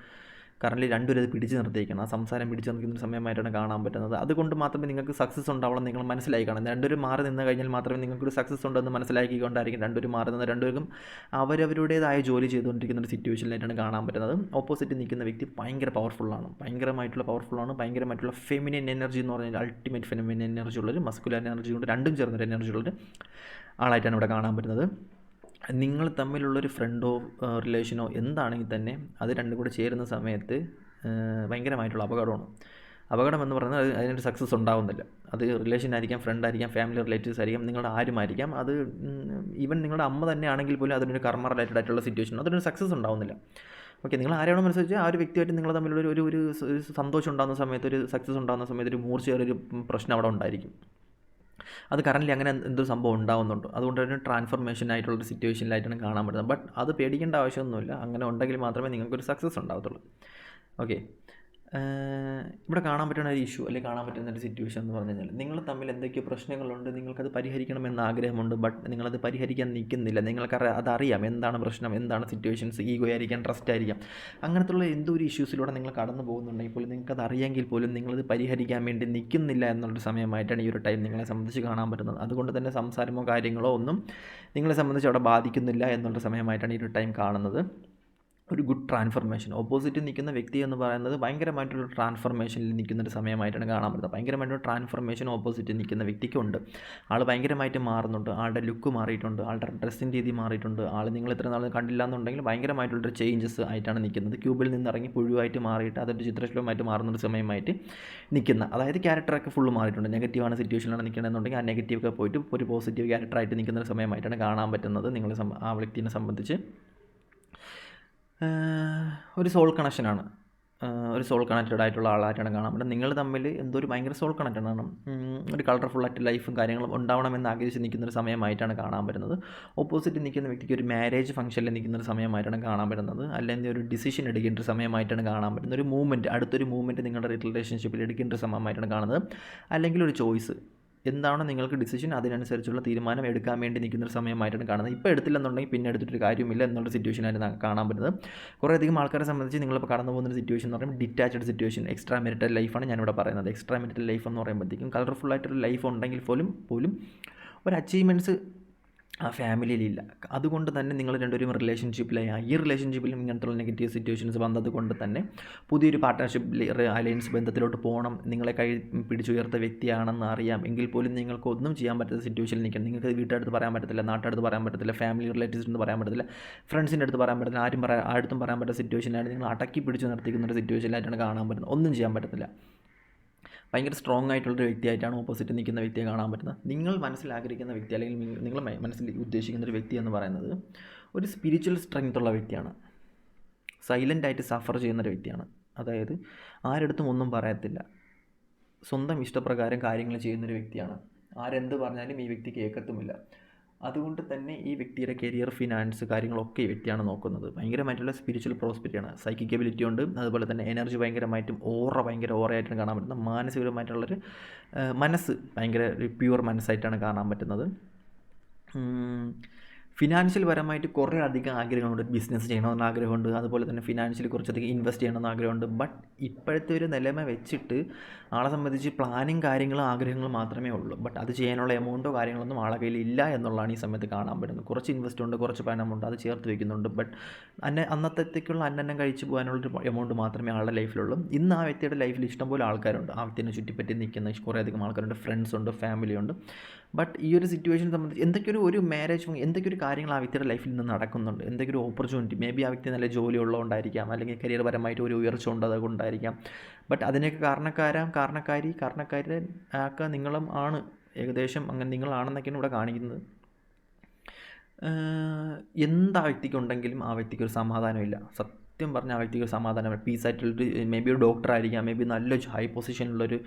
S1: കറൻലി രണ്ടുപേരും അത് പിടിച്ച് നിർത്തിയിരിക്കണം ആ സംസാരം പിടിച്ച് ഒരു സമയമായിട്ടാണ് കാണാൻ പറ്റുന്നത്. അതുകൊണ്ട് മാത്രമേ നിങ്ങൾക്ക് സക്സസ് ഉണ്ടാവണം നിങ്ങൾ മനസ്സിലായി കാണാം. രണ്ടുപേരും മാറി നിന്ന് കഴിഞ്ഞാൽ മാത്രമേ നിങ്ങൾക്കൊരു സക്സസ് ഉണ്ടെന്ന് മനസ്സിലാക്കിക്കൊണ്ടായിരിക്കും രണ്ടുപേരും മാറി നിന്ന്. രണ്ടുപേർക്കും അവരവരുടേതായ ജോലി ചെയ്തുകൊണ്ടിരിക്കുന്ന ഒരു സിറ്റുവേഷനിലായിട്ടാണ് കാണാൻ പറ്റുന്നത്. ഓപ്പോസിറ്റ് നിൽക്കുന്ന വ്യക്തി ഭയങ്കര പവർഫുള്ളാണ് ഭയങ്കരമായിട്ടുള്ള പവർഫുള്ളാണ് ഭയങ്കരമായിട്ടുള്ള ഫെമിനിൻ എനർജി എന്ന് പറഞ്ഞാൽ അൾട്ടിമേറ്റ് ഫെമിനിൻ എനർജി ഉള്ളൊരു മസ്കുലർ എനർജി കൊണ്ട് രണ്ടും ചേർന്നൊരു എനർജി ഉള്ളൊരു ആളായിട്ടാണ് ഇവിടെ കാണാൻ പറ്റുന്നത്. നിങ്ങൾ തമ്മിലുള്ളൊരു ഫ്രണ്ടോ റിലേഷനോ എന്താണെങ്കിൽ തന്നെ അത് രണ്ടും കൂടെ ചേരുന്ന സമയത്ത് ഭയങ്കരമായിട്ടുള്ള അപകടമാണ്. അപകടം എന്ന് പറയുന്നത് അത് അതിനൊരു സക്സസ് ഉണ്ടാവുന്നില്ല. അത് റിലേഷൻ ആയിരിക്കാം ഫ്രണ്ട് ആയിരിക്കാം ഫാമിലി റിലേറ്റീവ്സ് ആയിരിക്കാം നിങ്ങളുടെ ആരുമായിരിക്കാം അത് ഈവൻ നിങ്ങളുടെ അമ്മ തന്നെ ആണെങ്കിൽ പോലും അതിനൊരു കർമ്മ റിലേറ്റഡ് ആയിട്ടുള്ള സിറ്റുവേഷൻ അതിനൊരു സക്സസ് ഉണ്ടാവുന്നില്ല. ഓക്കെ നിങ്ങൾ ആരാണോ മനസ്സിലാച്ച് ആ ഒരു വ്യക്തിയായിട്ട് നിങ്ങൾ തമ്മിലുള്ള ഒരു ഒരു സന്തോഷം ഉണ്ടാകുന്ന സമയത്ത് ഒരു സക്സസ് ഉണ്ടാകുന്ന സമയത്ത് ഒരു മൂർച്ചയേറിയൊരു പ്രശ്നം അവിടെ ഉണ്ടായിരിക്കും. അത് കറന്റ് അങ്ങനെ എന്തൊരു സംഭവം ഉണ്ടാവുന്നുണ്ട്. അതുകൊണ്ട് തന്നെ ട്രാൻസ്ഫർമേഷൻ ആയിട്ടുള്ളൊരു സിറ്റുവേഷനിലായിട്ടാണ് കാണാൻ പറ്റുന്നത്. ബട്ട് അത് പേടിക്കേണ്ട ആവശ്യമൊന്നുമില്ല. അങ്ങനെ ഉണ്ടെങ്കിൽ മാത്രമേ നിങ്ങൾക്കൊരു സക്സസ് ഉണ്ടാകത്തുള്ളൂ ഓക്കെ ഇവിടെ കാണാൻ പറ്റുന്ന ഒരു ഇഷ്യൂ അല്ലെങ്കിൽ കാണാൻ പറ്റുന്ന ഒരു സിറ്റുവേഷൻ എന്ന് പറഞ്ഞു കഴിഞ്ഞാൽ നിങ്ങൾ തമ്മിൽ എന്തൊക്കെയോ പ്രശ്നങ്ങളുണ്ട് നിങ്ങൾക്കത് പരിഹരിക്കണമെന്ന് ആഗ്രഹമുണ്ട് ബട്ട് നിങ്ങളത് പരിഹരിക്കാൻ നിൽക്കുന്നില്ല. നിങ്ങൾക്ക് അതറിയാം എന്താണ് പ്രശ്നം എന്താണ് സിറ്റുവേഷൻസ് ഈഗോ ആയിരിക്കാം ട്രസ്റ്റ് ആയിരിക്കാം. അങ്ങനത്തുള്ള എന്തോ ഒരു ഇഷ്യൂസിലൂടെ നിങ്ങൾ കടന്നു പോകുന്നുണ്ടെങ്കിൽ പോലും നിങ്ങൾക്കത് അറിയാമെങ്കിൽ പോലും നിങ്ങളത് പരിഹരിക്കാൻ വേണ്ടി നിൽക്കുന്നില്ല എന്നുള്ളൊരു സമയമായിട്ടാണ് ഈ ഒരു ടൈം നിങ്ങളെ സംബന്ധിച്ച് കാണാൻ പറ്റുന്നത്. അതുകൊണ്ട് തന്നെ സംസാരമോ കാര്യങ്ങളോ ഒന്നും നിങ്ങളെ സംബന്ധിച്ച് അവിടെ ബാധിക്കുന്നില്ല എന്നുള്ള സമയമായിട്ടാണ് ഈ ഒരു ടൈം കാണുന്നത്. ഒരു ഗുഡ് ട്രാൻസ്ഫർമേഷൻ ഓപ്പോസിറ്റ് നിൽക്കുന്ന വ്യക്തി എന്ന് പറയുന്നത് ഭയങ്കരമായിട്ടൊരു ട്രാൻസ്ഫർമേഷനിൽ നിൽക്കുന്ന ഒരു സമയമായിട്ടാണ് കാണാൻ പറ്റുന്നത്. ഭയങ്കരമായിട്ടൊരു ട്രാൻസ്ഫർമേഷൻ ഓപ്പോസിറ്റ് നിൽക്കുന്ന വ്യക്തിക്കുണ്ട്. ആൾ ഭയങ്കരമായിട്ട് മാറുന്നുണ്ട്. ആളുടെ ലുക്ക് മാറിയിട്ടുണ്ട്. ആളുടെ ഡ്രസ്സിന്റെ രീതി മാറിയിട്ടുണ്ട്. ആൾ നിങ്ങൾ ഇത്ര നാൾ കണ്ടില്ല എന്നുണ്ടെങ്കിൽ ഭയങ്കരമായിട്ടുള്ളൊരു ചേഞ്ചസ് ആയിട്ടാണ് നിൽക്കുന്നത്. ക്യൂബിൽ നിന്ന് ഇറങ്ങി പുഴുവായിട്ട് മാറിയിട്ട് അതൊരു ചിത്രശലമായിട്ട് മാറുന്ന ഒരു സമയമായിട്ട് നിൽക്കുന്ന. അതായത് ക്യാരക്ടറൊക്കെ ഫുള്ള് മാറിയിട്ടുണ്ട്. നെഗറ്റീവാണ് സിറ്റുവേഷനിലാണ് നിൽക്കണമെന്നുണ്ടെങ്കിൽ ആ നെഗറ്റീവൊക്കെ പോയിട്ട് ഒരു പോസിറ്റീവ് ക്യാരക്ടറായിട്ട് നിൽക്കുന്ന ഒരു സമയമായിട്ടാണ് കാണാൻ പറ്റുന്നത്. നിങ്ങളെ ആ വ്യക്തിനെ സംബന്ധിച്ച്. ഒരു സോൾ കണക്ഷനാണ് ഒരു സോൾ കണക്റ്റഡ് ആയിട്ടുള്ള ആളായിട്ടാണ് കാണാൻ പറ്റുന്നത്. നിങ്ങൾ തമ്മിൽ എന്തോ ഒരു ഭയങ്കര സോൾ കണക്റ്റഡ് ആണ്. ഒരു കളർഫുൾ ആയിട്ട് ലൈഫും കാര്യങ്ങളും ഉണ്ടാവണമെന്ന് ആഗ്രഹിച്ച് നിൽക്കുന്ന ഒരു സമയമായിട്ടാണ് കാണാൻ പറ്റുന്നത്. ഓപ്പോസിറ്റ് നിൽക്കുന്ന വ്യക്തിക്ക് ഒരു മാരേജ് ഫംഗ്ഷനിൽ നിൽക്കുന്ന ഒരു സമയമായിട്ടാണ് കാണാൻ പറ്റുന്നത്. അല്ലെങ്കിൽ ഒരു ഡിസിഷൻ എടുക്കേണ്ട ഒരു സമയമായിട്ടാണ് കാണാൻ പറ്റുന്നത്. ഒരു മൂവ്മെന്റ് അടുത്തൊരു മൂവ്മെന്റ് നിങ്ങളുടെ റിലേഷൻഷിപ്പിൽ എടുക്കേണ്ട ഒരു സമയമായിട്ടാണ് കാണുന്നത്. അല്ലെങ്കിൽ ഒരു ചോയ്സ് എന്താണോ നിങ്ങൾക്ക് ഡിസിഷൻ അതിനനുസരിച്ചുള്ള തീരുമാനം എടുക്കാൻ വേണ്ടി നിൽക്കുന്ന ഒരു സമയമായിട്ടാണ് കാണുന്നത്. ഇപ്പോൾ എടുത്തില്ലെന്നുണ്ടെങ്കിൽ പിന്നെ എടുത്തിട്ടൊരു കാര്യമില്ല എന്നുള്ള സിറ്റുവേഷനായിട്ട് കാണാൻ പറ്റുന്നത്. കുറേ അധികം ആൾക്കാരെ സംബന്ധിച്ച് നിങ്ങളിപ്പോൾ കടന്നു പോകുന്ന ഒരു സിറ്റുവേഷൻ എന്ന് പറയുമ്പോൾ ഡിറ്റാച്ച്ഡ് സിറ്റുവേഷൻ എക്സ്ട്രാ മെരിറ്റൽ ലൈഫാണ് ഞാനിവിടെ പറയുന്നത്. എക്സ്ട്രാ മെരിറ്റൽ ലൈഫ് എന്ന് പറയുമ്പോഴത്തേക്കും കളർഫുൾ ആയിട്ടൊരു ലൈഫ് ഉണ്ടെങ്കിൽ പോലും പോലും ഒരു അച്ചീവ്മെന്റ്സ് ആ ഫാമിലിയിലില്ല. അതുകൊണ്ട് തന്നെ നിങ്ങൾ രണ്ടുപേരും റിലേഷൻഷിപ്പിലായി ഈ റിലേഷൻഷിപ്പിലും ഇങ്ങനത്തുള്ള നെഗറ്റീവ് സിറ്റുവേഷൻസ് വന്നത് കൊണ്ട് തന്നെ പുതിയൊരു പാർട്ട്ണർഷിപ്പ് അലയൻസ് ബന്ധത്തിലോട്ട് പോകണം നിങ്ങളെ കൈ പിടിച്ചുയർത്ത വ്യക്തിയാണെന്ന് അറിയാം. എങ്കിൽ പോലും നിങ്ങൾക്ക് ഒന്നും ചെയ്യാൻ പറ്റാത്ത സിറ്റുവേഷനിൽ നിൽക്കണം. നിങ്ങൾക്ക് വീട്ടടുത്ത് പറയാൻ പറ്റത്തില്ല നാട്ടടുത്ത് പറയാൻ പറ്റത്തില്ല ഫാമിലി റിലേറ്റീവ്സിന് പറയാൻ പറ്റത്തില്ല ഫ്രണ്ട്സിന്റെ അടുത്ത് പറയാൻ പറ്റത്തില്ല ആരും പറയാൻ ആടുത്തും പറയാൻ പറ്റാത്ത സിറ്റുവേഷനായിട്ട് നിങ്ങൾ അടക്കി പിടിച്ചു നിർത്തിക്കുന്ന ഒരു സിറ്റുവേഷനിലായിട്ടാണ് കാണാൻ പറ്റുന്നത്. ഒന്നും ചെയ്യാൻ പറ്റത്തില്ല. ഭയങ്കര സ്ട്രോങ് ആയിട്ടുള്ളൊരു വ്യക്തിയായിട്ടാണ് ഓപ്പോസിറ്റ് നിൽക്കുന്ന വ്യക്തിയെ കാണാൻ പറ്റുന്നത്. നിങ്ങൾ മനസ്സിലാഗ്രഹിക്കുന്ന വ്യക്തി അല്ലെങ്കിൽ നിങ്ങൾ മനസ്സിൽ ഉദ്ദേശിക്കുന്ന ഒരു വ്യക്തി എന്ന് പറയുന്നത് ഒരു സ്പിരിച്വൽ സ്ട്രെങ്ത് ഉള്ള വ്യക്തിയാണ്. സൈലന്റായിട്ട് സഫർ ചെയ്യുന്ന ഒരു വ്യക്തിയാണ്. അതായത് ആരെടുത്തും ഒന്നും പറയത്തില്ല. സ്വന്തം ഇഷ്ടപ്രകാരം കാര്യങ്ങൾ ചെയ്യുന്നൊരു വ്യക്തിയാണ്. ആരെന്ത് പറഞ്ഞാലും ഈ വ്യക്തി കേൾക്കത്തുമില്ല. അതുകൊണ്ട് തന്നെ ഈ വ്യക്തിയുടെ കരിയർ ഫിനാൻസ് കാര്യങ്ങളൊക്കെ ഈ വ്യക്തിയാണ് നോക്കുന്നത്. ഭയങ്കരമായിട്ടുള്ള സ്പിരിച്വൽ പ്രോസ്പെരിറ്റി ആണ്. സൈക്കിക് എബിലിറ്റി ഉണ്ട്. അതുപോലെ തന്നെ എനർജി ഭയങ്കരമായിട്ടും ഓറ ഭയങ്കര ഓറയായിട്ടാണ് കാണാൻ പറ്റുന്നത്. മാനസികപരമായിട്ടുള്ളൊരു മനസ്സ് ഭയങ്കര പ്യുവർ മനസ്സായിട്ടാണ് കാണാൻ പറ്റുന്നത്. ഫിനാൻഷ്യൽ പരമായിട്ട് കുറേ അധികം ആഗ്രഹമുണ്ട് ബിസിനസ് ചെയ്യണമെന്ന് ആഗ്രഹമുണ്ട്. അതുപോലെ തന്നെ ഫിനാൻഷ്യലി കുറച്ചധികം ഇൻവെസ്റ്റ് ചെയ്യണമെന്ന് ആഗ്രഹമുണ്ട്. ബട്ട് ഇപ്പോഴത്തെ ഒരു നിലമ വെച്ചിട്ട് ആളെ സംബന്ധിച്ച് പ്ലാനിങ് കാര്യങ്ങളും ആഗ്രഹങ്ങളും മാത്രമേ ഉള്ളൂ. ബട്ട് അത് ചെയ്യാനുള്ള എമൗണ്ടോ കാര്യങ്ങളൊന്നും ആളെ കയ്യിൽ ഇല്ല എന്നുള്ളതാണ് ഈ സമയത്ത് കാണാൻ പറ്റുന്നത്. കുറച്ച് ഇൻവെസ്റ്റ് ഉണ്ട് കുറച്ച് പണമുണ്ട് അത് ചേർത്ത് വെക്കുന്നുണ്ട്. ബട്ട് അന്ന അന്നത്തേക്കുള്ള അന്നന്നം കഴിച്ച് പോകാനുള്ളൊരു എമൗണ്ട് മാത്രമേ ആളുടെ ലൈഫിലുള്ളൂ ഇന്ന് ആ വ്യക്തിയുടെ ലൈഫിൽ ഇഷ്ടംപോലെ ആൾക്കാരുണ്ട്. ആ വ്യക്തിനെ ചുറ്റിപ്പറ്റി നിൽക്കുന്ന കുറേ അധികം ആൾക്കാരുണ്ട്. ഫ്രണ്ട്സ് ഉണ്ട് ഫാമിലി ഉണ്ട്. ബട്ട് ഈ ഒരു സിറ്റുവേഷൻ സംബന്ധിച്ച് എന്തൊക്കെയൊരു ഒരു മാരേജ് എന്തൊക്കെയൊരു കാര്യങ്ങൾ ആ വ്യക്തിയുടെ ലൈഫിൽ നിന്ന് നടക്കുന്നുണ്ട്? എന്തെങ്കിലും ഓപ്പർച്യൂണിറ്റി മേ ബി ആ വ്യക്തി നല്ല ജോലി ഉള്ളതുകൊണ്ടായിരിക്കാം അല്ലെങ്കിൽ കരിയർ പരമായിട്ട് ഒരു ഉയർച്ച ഉണ്ട് അതുകൊണ്ടായിരിക്കാം. ബട്ട് അതിനൊക്കെ കാരണക്കാരാം കാരണക്കാരി കാരണക്കാരി ഒക്കെ നിങ്ങളും ആണ്. ഏകദേശം അങ്ങനെ നിങ്ങളാണെന്നൊക്കെയാണ് ഇവിടെ കാണിക്കുന്നത്. എന്താ വ്യക്തിക്കുണ്ടെങ്കിലും ആ വ്യക്തിക്ക് ഒരു സമാധാനമില്ല. സത്യം പറഞ്ഞ ആ വ്യക്തിക്ക് സമാധാനം പീസായിട്ടുള്ളൊരു മേ ബി ഒരു ഡോക്ടർ ആയിരിക്കാം മേ ബി നല്ലൊരു ഹൈ പൊസിഷനിലുള്ളൊരു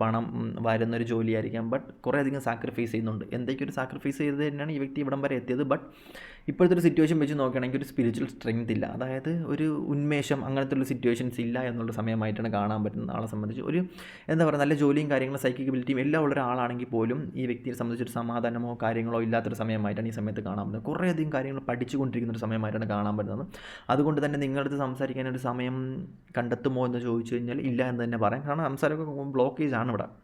S1: പണം വരുന്നൊരു ജോലിയായിരിക്കാം. ബട്ട് കുറേ അധികം സാക്രിഫൈസ് ചെയ്യുന്നുണ്ട്. എന്തൊക്കെയൊരു സാക്രിഫൈസ് ചെയ്ത് തന്നെയാണ് ഈ വ്യക്തി ഇവിടം വരെ എത്തിയത്. ബട്ട് ഇപ്പോഴത്തെ ഒരു സിറ്റുവേഷൻ വെച്ച് നോക്കുകയാണെങ്കിൽ ഒരു സ്പിരിച്വൽ സ്ട്രെങ്ത് ഇല്ല. അതായത് ഒരു ഉന്മേഷം അങ്ങനത്തെ ഉള്ള സിറ്റുവേഷൻസ് ഇല്ല എന്നുള്ള സമയമായിട്ടാണ് കാണാൻ പറ്റുന്നത് ആളെ സംബന്ധിച്ച്. ഒരു എന്താ പറയുക നല്ല ജോലിയും കാര്യങ്ങളും സൈക്കിക്കബിലിറ്റിയും എല്ലാം ഉള്ള ഒരാളാണെങ്കിൽ പോലും ഈ വ്യക്തിയെ സംബന്ധിച്ചൊരു സമാധാനമോ കാര്യങ്ങളോ ഇല്ലാത്തൊരു സമയമായിട്ടാണ് ഈ സമയത്ത് കാണാൻ പറ്റുന്നത്. കുറേയധികം കാര്യങ്ങൾ പഠിച്ചുകൊണ്ടിരിക്കുന്ന ഒരു സമയമായിട്ടാണ് കാണാൻ പറ്റുന്നത്. അതുകൊണ്ട് തന്നെ നിങ്ങളടുത്ത് സംസാരിക്കാനൊരു സമയം കണ്ടെത്തുമോ എന്ന് ചോദിച്ചു കഴിഞ്ഞാൽ ഇല്ല എന്ന് തന്നെ പറയാം. കാരണം സംസാരമൊക്കെ ബ്ലോക്കേജ് ആണ് ഇവിടെ.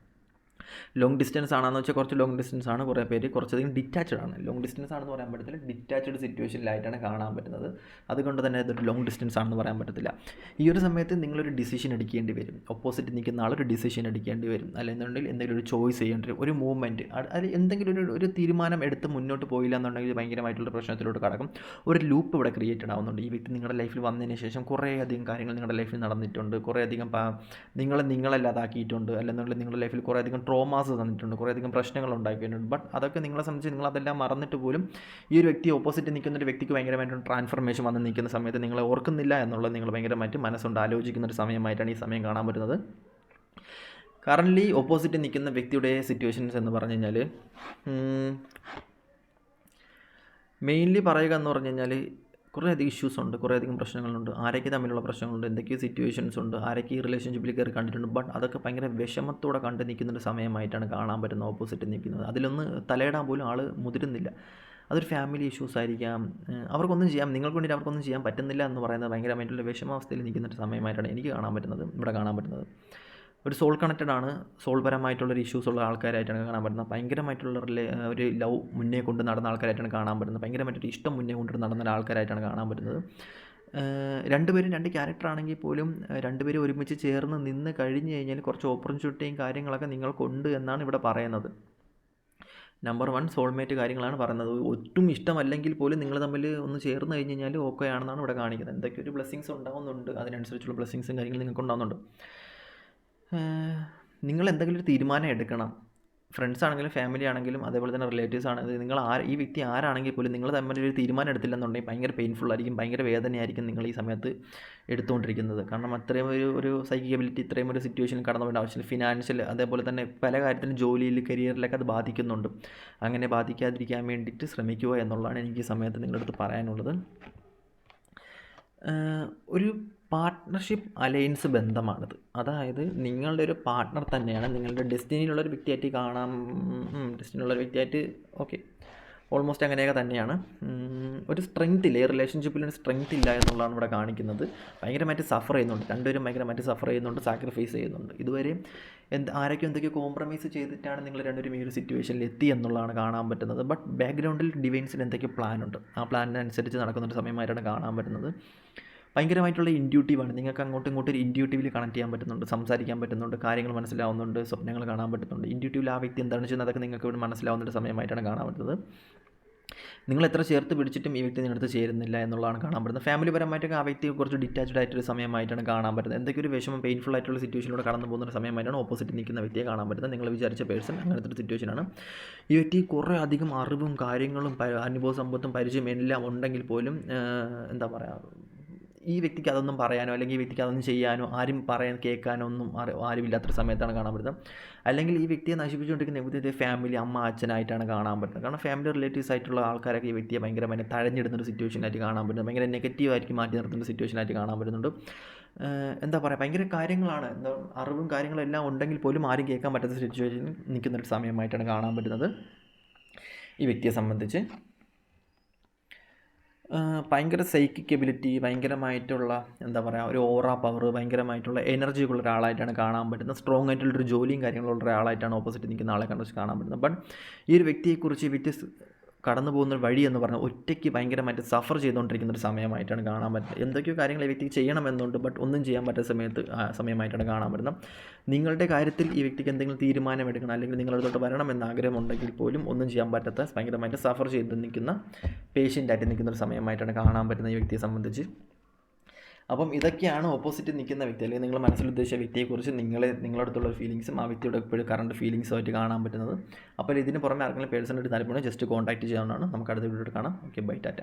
S1: ലോങ് ഡിസ്റ്റൻസ് ആണെന്ന് വെച്ചാൽ കുറച്ച് ലോങ് ഡിസ്റ്റൻസ് ആണ് കുറേ പേര് കുറച്ചധികം ഡിറ്റാച്ച്ഡ് ആണ്. ലോങ് ഡിസ്റ്റൻസ് ആണെന്ന് പറയാൻ പറ്റത്തില്ല ഡിറ്റാച്ച്ഡ് സിറ്റുവേഷനിലായിട്ടാണ് കാണാൻ പറ്റുന്നത്. അതുകൊണ്ട് തന്നെ ഇതൊരു ലോങ് ഡിസ്റ്റൻസ് ആണെന്ന് പറയാൻ പറ്റത്തില്ല. ഈ ഒരു സമയത്ത് നിങ്ങളൊരു ഡിസിഷൻ എടുക്കേണ്ടി വരും. ഓപ്പോസിറ്റ് നിൽക്കുന്ന ആളൊരു ഡിസിഷൻ എടുക്കേണ്ടി വരും. അല്ലെന്നുണ്ടെങ്കിൽ എന്തെങ്കിലും ഒരു ചോയ്സ് ചെയ്യേണ്ടി വരും. ഒരു മൂവ്മെന്റ് അത് എന്തെങ്കിലും ഒരു ഒരു തീരുമാനം എടുത്ത് മുന്നോട്ട് പോയില്ല എന്നുണ്ടെങ്കിൽ ഭയങ്കരമായിട്ടുള്ള പ്രശ്നത്തിലോട്ട് കടക്കും. ഒരു ലൂപ്പ് ഇവിടെ ക്രിയേറ്റഡ് ആവുന്നുണ്ട് ഈ വ്യക്തി നിങ്ങളുടെ ലൈഫിൽ വന്നതിന് ശേഷം കുറേ അധികം കാര്യങ്ങൾ നിങ്ങളുടെ ലൈഫിൽ നടന്നിട്ടുണ്ട്. കുറേ അധികം നിങ്ങളെ നിങ്ങളല്ലാതാക്കിയിട്ടുണ്ട്. അല്ലെന്നുണ്ടെങ്കിൽ നിങ്ങളുടെ ലൈഫിൽ കുറേ അധികം ട്രോമാസ് തന്നിട്ടുണ്ട്. കുറേയധികം പ്രശ്നങ്ങൾ ഉണ്ടാക്കിയിട്ടുണ്ട്. ബട്ട് അതൊക്കെ നിങ്ങളെ സംബന്ധിച്ച് നിങ്ങൾ അതെല്ലാം മറന്നിട്ട് പോലും ഈ ഒരു വ്യക്തി ഓപ്പോസിറ്റ് നിൽക്കുന്ന ഒരു വ്യക്തിക്ക് ഭയങ്കരമായിട്ടും ട്രാൻസ്ഫർമേഷൻ വന്ന് നിൽക്കുന്ന സമയത്ത് നിങ്ങളെ ഓർക്കുന്നില്ല എന്നുള്ളത് നിങ്ങൾ ഭയങ്കരമായിട്ട് മനസ്സുകൊണ്ട് ആലോചിക്കുന്ന ഒരു സമയമായിട്ടാണ് ഈ സമയം കാണാൻ പറ്റുന്നത്. കറന്റ്ലി ഓപ്പോസിറ്റ് നിൽക്കുന്ന വ്യക്തിയുടെ സിറ്റുവേഷൻസ് എന്ന് പറഞ്ഞു കഴിഞ്ഞാൽ മെയിൻലി പറയുക എന്ന് പറഞ്ഞു കഴിഞ്ഞാൽ കുറേയധികം ഇഷ്യൂസ് ഉണ്ട് കുറേയധികം പ്രശ്നങ്ങളുണ്ട്. ആരൊക്കെ തമ്മിലുള്ള പ്രശ്നങ്ങളുണ്ട് എന്തൊക്കെ സിറ്റുവേഷൻസ് ഉണ്ട് ആരൊക്കെ ഈ റിലേഷൻഷിപ്പിൽ കയറി കണ്ടിട്ടുണ്ട്. ബട്ട് അതൊക്കെ ഭയങ്കര വിഷമത്തോടെ കണ്ട് നിൽക്കുന്ന ഒരു സമയമായിട്ടാണ് കാണാൻ പറ്റുന്നത് ഓപ്പോസിറ്റ് നിൽക്കുന്നത്. അതിലൊന്ന് തലയിടാൻ പോലും ആൾ മുതിരുന്നില്ല. അതൊരു ഫാമിലി ഇഷ്യൂസ് ആയിരിക്കാം. അവർക്കൊന്നും ചെയ്യാം നിങ്ങൾക്ക് വേണ്ടി അവർക്കൊന്നും ചെയ്യാൻ പറ്റുന്നില്ല എന്ന് പറയുന്നത് ഭയങ്കരമായിട്ടുള്ള വിഷമാവസ്ഥയിൽ നിൽക്കുന്ന ഒരു സമയമായിട്ടാണ് എനിക്ക് കാണാൻ പറ്റുന്നത് ഇവിടെ കാണാൻ പറ്റുന്നത്. ഒരു സോൾ കണക്റ്റഡ് ആണ്. സോൾ പരമായിട്ടുള്ള ഒരു ഇഷ്യൂസ് ഉള്ള ആൾക്കാരായിട്ടാണ് കാണാൻ പറ്റുന്നത്. ഭയങ്കരമായിട്ടുള്ള ഒരു ലവ് മുന്നേ കൊണ്ട് നടന്ന ആൾക്കാരായിട്ടാണ് കാണാൻ പറ്റുന്നത്. ഭയങ്കരമായിട്ടൊരു ഇഷ്ടം മുന്നേ കൊണ്ട് നടന്ന ആൾക്കാരായിട്ടാണ് കാണാൻ പറ്റുന്നത്. രണ്ടുപേരും രണ്ട് ക്യാരക്ടർ ആണെങ്കിൽ പോലും രണ്ടുപേരും ഒരുമിച്ച് ചേർന്ന് നിന്ന് കഴിഞ്ഞ് കഴിഞ്ഞാൽ കുറച്ച് ഓപ്പർച്യൂണിറ്റിയും കാര്യങ്ങളൊക്കെ നിങ്ങൾക്കുണ്ട് എന്നാണ് ഇവിടെ പറയുന്നത്. നമ്പർ വൺ സോൾമേറ്റ് കാര്യങ്ങളാണ് പറയുന്നത്. ഒട്ടും ഇഷ്ടമല്ലെങ്കിൽ പോലും നിങ്ങൾ തമ്മിൽ ഒന്ന് ചേർന്ന് കഴിഞ്ഞ് കഴിഞ്ഞാൽ ഓക്കെ ആണെന്നാണ് ഇവിടെ കാണിക്കുന്നത്. എന്തൊക്കെ ഒരു ബ്ലെസ്സിങ്സ് ഉണ്ടാകുന്നുണ്ട് അതിനനുസരിച്ചുള്ള ബ്ലെസ്സിങ്സും കാര്യങ്ങളും നിങ്ങൾക്ക് ഉണ്ടാകുന്നുണ്ട് നിങ്ങൾ എന്തെങ്കിലും ഒരു തീരുമാനം എടുക്കണം. ഫ്രണ്ട്സ് ആണെങ്കിലും ഫാമിലി ആണെങ്കിലും അതേപോലെ തന്നെ റിലേറ്റീവ്സ് ആണെങ്കിലും നിങ്ങൾ ആ ഈ വ്യക്തി ആരാണെങ്കിൽ പോലും നിങ്ങൾ തമ്മിൽ ഒരു തീരുമാനം എടുത്തില്ലെന്നുണ്ടെങ്കിൽ ഭയങ്കര പെയിൻഫുൾ ആയിരിക്കും ഭയങ്കര വേദനയായിരിക്കും നിങ്ങൾ ഈ സമയത്ത് എടുത്തുകൊണ്ടിരിക്കുന്നത്. കാരണം അത്രയും ഒരു ഒരു സൈക്കിക്കബിലിറ്റി ഇത്രയും ഒരു സിറ്റുവേഷനിൽ കടന്നു പോകേണ്ട ആവശ്യമില്ല. ഫിനാൻഷ്യൽ അതേപോലെ തന്നെ പല കാര്യത്തിലും ജോലിയിൽ കരിയറിലൊക്കെ അത് ബാധിക്കുന്നുണ്ട്. അങ്ങനെ ബാധിക്കാതിരിക്കാൻ വേണ്ടിയിട്ട് ശ്രമിക്കുക എന്നുള്ളതാണ് എനിക്ക് ഈ സമയത്ത് നിങ്ങളുടെ അടുത്ത് പറയാനുള്ളത്. ഒരു പാർട്ട്ണർഷിപ്പ് അലയൻസ് ബന്ധമാണിത്. അതായത് നിങ്ങളുടെ ഒരു പാർട്ട്ണർ തന്നെയാണ് നിങ്ങളുടെ ഡെസ്റ്റിനിയിലുള്ള ഒരു വ്യക്തിയായിട്ട് കാണാം. ഡെസ്റ്റിനിയിലുള്ള ഒരു വ്യക്തിയായിട്ട് ഓക്കെ ഓൾമോസ്റ്റ് അങ്ങനെയൊക്കെ തന്നെയാണ്. ഒരു സ്ട്രെങ്ത് ഇല്ല? ഈ റിലേഷൻഷിപ്പിൽ ഒരു സ്ട്രെങ്ത് ഇല്ല എന്നുള്ളതാണ് ഇവിടെ കാണിക്കുന്നത്. ഭയങ്കരമായിട്ട് സഫർ ചെയ്യുന്നുണ്ട്. രണ്ടുപേരും ഭയങ്കരമായിട്ട് സഫർ ചെയ്യുന്നുണ്ട് സാക്രിഫൈസ് ചെയ്യുന്നുണ്ട്. ഇതുവരെ എന്ത് ആരൊക്കെ എന്തൊക്കെയോ കോംപ്രമൈസ് ചെയ്തിട്ടാണ് നിങ്ങൾ രണ്ടുപേരും ഈ ഒരു സിറ്റുവേഷനിൽ എത്തി എന്നുള്ളതാണ് കാണാൻ പറ്റുന്നത്. ബട്ട് ബാക്ക്ഗ്രൗണ്ടിൽ ഡിവൈൻസിന് എന്തൊക്കെയോ പ്ലാൻ ഉണ്ട്. ആ പ്ലാനിനനുസരിച്ച് നടക്കുന്ന ഒരു സമയമായിട്ടാണ് കാണാൻ പറ്റുന്നത്. ഭയങ്കരമായിട്ടുള്ള ഇൻഡ്യൂട്ടീവാണ് നിങ്ങൾക്ക് അങ്ങോട്ടും ഇങ്ങോട്ടും ഒരു ഇൻഡ്യൂട്ടീവിൽ കണക്ട് ചെയ്യാൻ പറ്റുന്നുണ്ട് സംസാരിക്കാൻ പറ്റുന്നുണ്ട് കാര്യങ്ങൾ മനസ്സിലാവുന്നുണ്ട് സ്വപ്നങ്ങൾ കാണാൻ പറ്റുന്നുണ്ട്. ഇൻഡ്യൂട്ടീവിൽ ആ വ്യക്തി എന്താണ് ചെയ്യുന്നത് അതൊക്കെ നിങ്ങൾക്ക് ഇവിടെ മനസ്സിലാവുന്ന ഒരു സമയമായിട്ടാണ് കാണാൻ പറ്റുന്നത്. നിങ്ങൾ എത്ര ചേർത്ത് പിടിച്ചിട്ടും ഈ വ്യക്തി നിങ്ങളുടെ ചേരുന്നില്ല എന്നുള്ളതാണ് കാണാൻ പറ്റുന്നത്. ഫാമിലി പരമായിട്ടൊക്കെ ആ വ്യക്തി കുറച്ച് ഡിറ്റാച്ച്ഡ് ആയിട്ടൊരു സമയമായിട്ടാണ് കാണാൻ പറ്റുന്നത്. എന്തൊക്കെ ഒരു വിഷമം പെയിൻഫുൾ ആയിട്ടുള്ള സിറ്റുവേഷനിലൂടെ കടന്നു പോകുന്ന ഒരു സമയമായിട്ടാണ് ഓപ്പോസിറ്റ് നിൽക്കുന്ന വ്യക്തിയെ കാണാൻ പറ്റുന്നത്. നിങ്ങൾ വിചാരിച്ച പേഴ്സൺ അങ്ങനത്തെ ഒരു സിറ്റുവേഷനാണ് ഈ വ്യക്തി കുറേ അധികം അറിവും കാര്യങ്ങളും അനുഭവ സമ്പത്തും പരിചയം എല്ലാം ഉണ്ടെങ്കിൽ പോലും എന്താ പറയുക ഈ വ്യക്തിക്ക് അതൊന്നും പറയാനോ അല്ലെങ്കിൽ ഈ വ്യക്തിക്ക് അതൊന്നും ചെയ്യാനോ ആരും പറയാൻ കേൾക്കാനോ ഒന്നും ആരും ആരുമില്ലാത്തൊരു സമയത്താണ് കാണാൻ പറ്റുന്നത്. അല്ലെങ്കിൽ ഈ വ്യക്തിയെ നശിപ്പിച്ചുകൊണ്ടിരിക്കുന്ന വ്യക്തി ഫാമിലി അമ്മ അച്ഛനായിട്ടാണ് കാണാൻ പറ്റുന്നത്. കാരണം ഫാമിലി റിലേറ്റീവ്സ് ആയിട്ടുള്ള ആൾക്കാരൊക്കെ ഈ വ്യക്തിയെ ഭയങ്കരമായി തഴഞ്ഞിടുന്ന ഒരു സിറ്റുവേഷനായിട്ട് കാണാൻ പറ്റുന്നത്. ഭയങ്കര നെഗറ്റീവായിരിക്കും മാറ്റി നിർത്തുന്ന സിറ്റുവേഷനായിട്ട് കാണാൻ പറ്റുന്നുണ്ട്. എന്താ പറയുക ഭയങ്കര കാര്യങ്ങളാണ്. എന്താ അറിവും കാര്യങ്ങളും എല്ലാം ഉണ്ടെങ്കിൽ പോലും ആരും കേൾക്കാൻ പറ്റാത്ത സിറ്റുവേഷനിൽ നിൽക്കുന്ന ഒരു സമയമായിട്ടാണ് കാണാൻ പറ്റുന്നത്. ഈ വ്യക്തിയെ സംബന്ധിച്ച്. ഭയങ്കര സൈക്കിക് എബിലിറ്റി ഭയങ്കരമായിട്ടുള്ള എന്താ പറയുക ഒരു ഓറ പവർ ഭയങ്കരമായിട്ടുള്ള എനർജി ഉള്ള ഒരാളായിട്ടാണ് കാണാൻ പറ്റുന്നത്. സ്ട്രോങ് ആയിട്ടുള്ളൊരു ജോലിയും കാര്യങ്ങളുള്ള ഒരാളായിട്ടാണ് ഓപ്പോസിറ്റ് നിൽക്കുന്ന ആളെ കണ്ടു കാണാൻ പറ്റുന്നത്. ബട്ട് ഈ ഒരു വ്യക്തിയെക്കുറിച്ച് വ്യത്യസ്ത കടന്നു പോകുന്ന വഴി എന്ന് പറഞ്ഞാൽ ഒറ്റയ്ക്ക് ഭയങ്കരമായിട്ട് സഫർ ചെയ്തുകൊണ്ടിരിക്കുന്ന ഒരു സമയമായിട്ടാണ് കാണാൻ പറ്റുന്നത്. എന്തൊക്കെയോ കാര്യങ്ങൾ ഈ വ്യക്തിക്ക് ചെയ്യണമെന്നുണ്ട് ബട്ട് ഒന്നും ചെയ്യാൻ പറ്റാത്ത സമയത്ത് സമയമായിട്ടാണ് കാണാൻ പറ്റുന്നത്. നിങ്ങളുടെ കാര്യത്തിൽ ഈ വ്യക്തിക്ക് എന്തെങ്കിലും തീരുമാനം എടുക്കണം അല്ലെങ്കിൽ നിങ്ങളടുത്തോട്ട് വരണം എന്ന ആഗ്രഹമുണ്ടെങ്കിൽ പോലും ഒന്നും ചെയ്യാൻ പറ്റാത്ത ഭയങ്കരമായിട്ട് സഫർ ചെയ്ത് നിൽക്കുന്ന പേഷ്യന്റായിട്ട് നിൽക്കുന്ന ഒരു സമയമായിട്ടാണ് കാണാൻ പറ്റുന്നത് ഈ വ്യക്തിയെ സംബന്ധിച്ച്. അപ്പം ഇതൊക്കെയാണ് ഓപ്പോസിറ്റ് നിൽക്കുന്ന വ്യക്തി അല്ലെങ്കിൽ നിങ്ങൾ മനസ്സിൽ ഉദ്ദേശിച്ച വ്യക്തിയെക്കുറിച്ച് നിങ്ങളെ അടുത്തുള്ള ഫീലിങ്സും ആ വ്യക്തിയുടെ എപ്പോഴും കറണ്ട് ഫീലിങ്സും ആയിട്ട് കാണാൻ പറ്റുന്നത്. അപ്പോൾ ഇതിന് പുറമെ ആർക്കെങ്കിലും പേഴ്സണായിട്ട് താല്പര്യം ജസ്റ്റ് കോൺടാക്ട് ചെയ്യാവുന്നതാണ്. നമുക്ക് അടുത്ത വീഡിയോ കാണാം. Okay bye Tata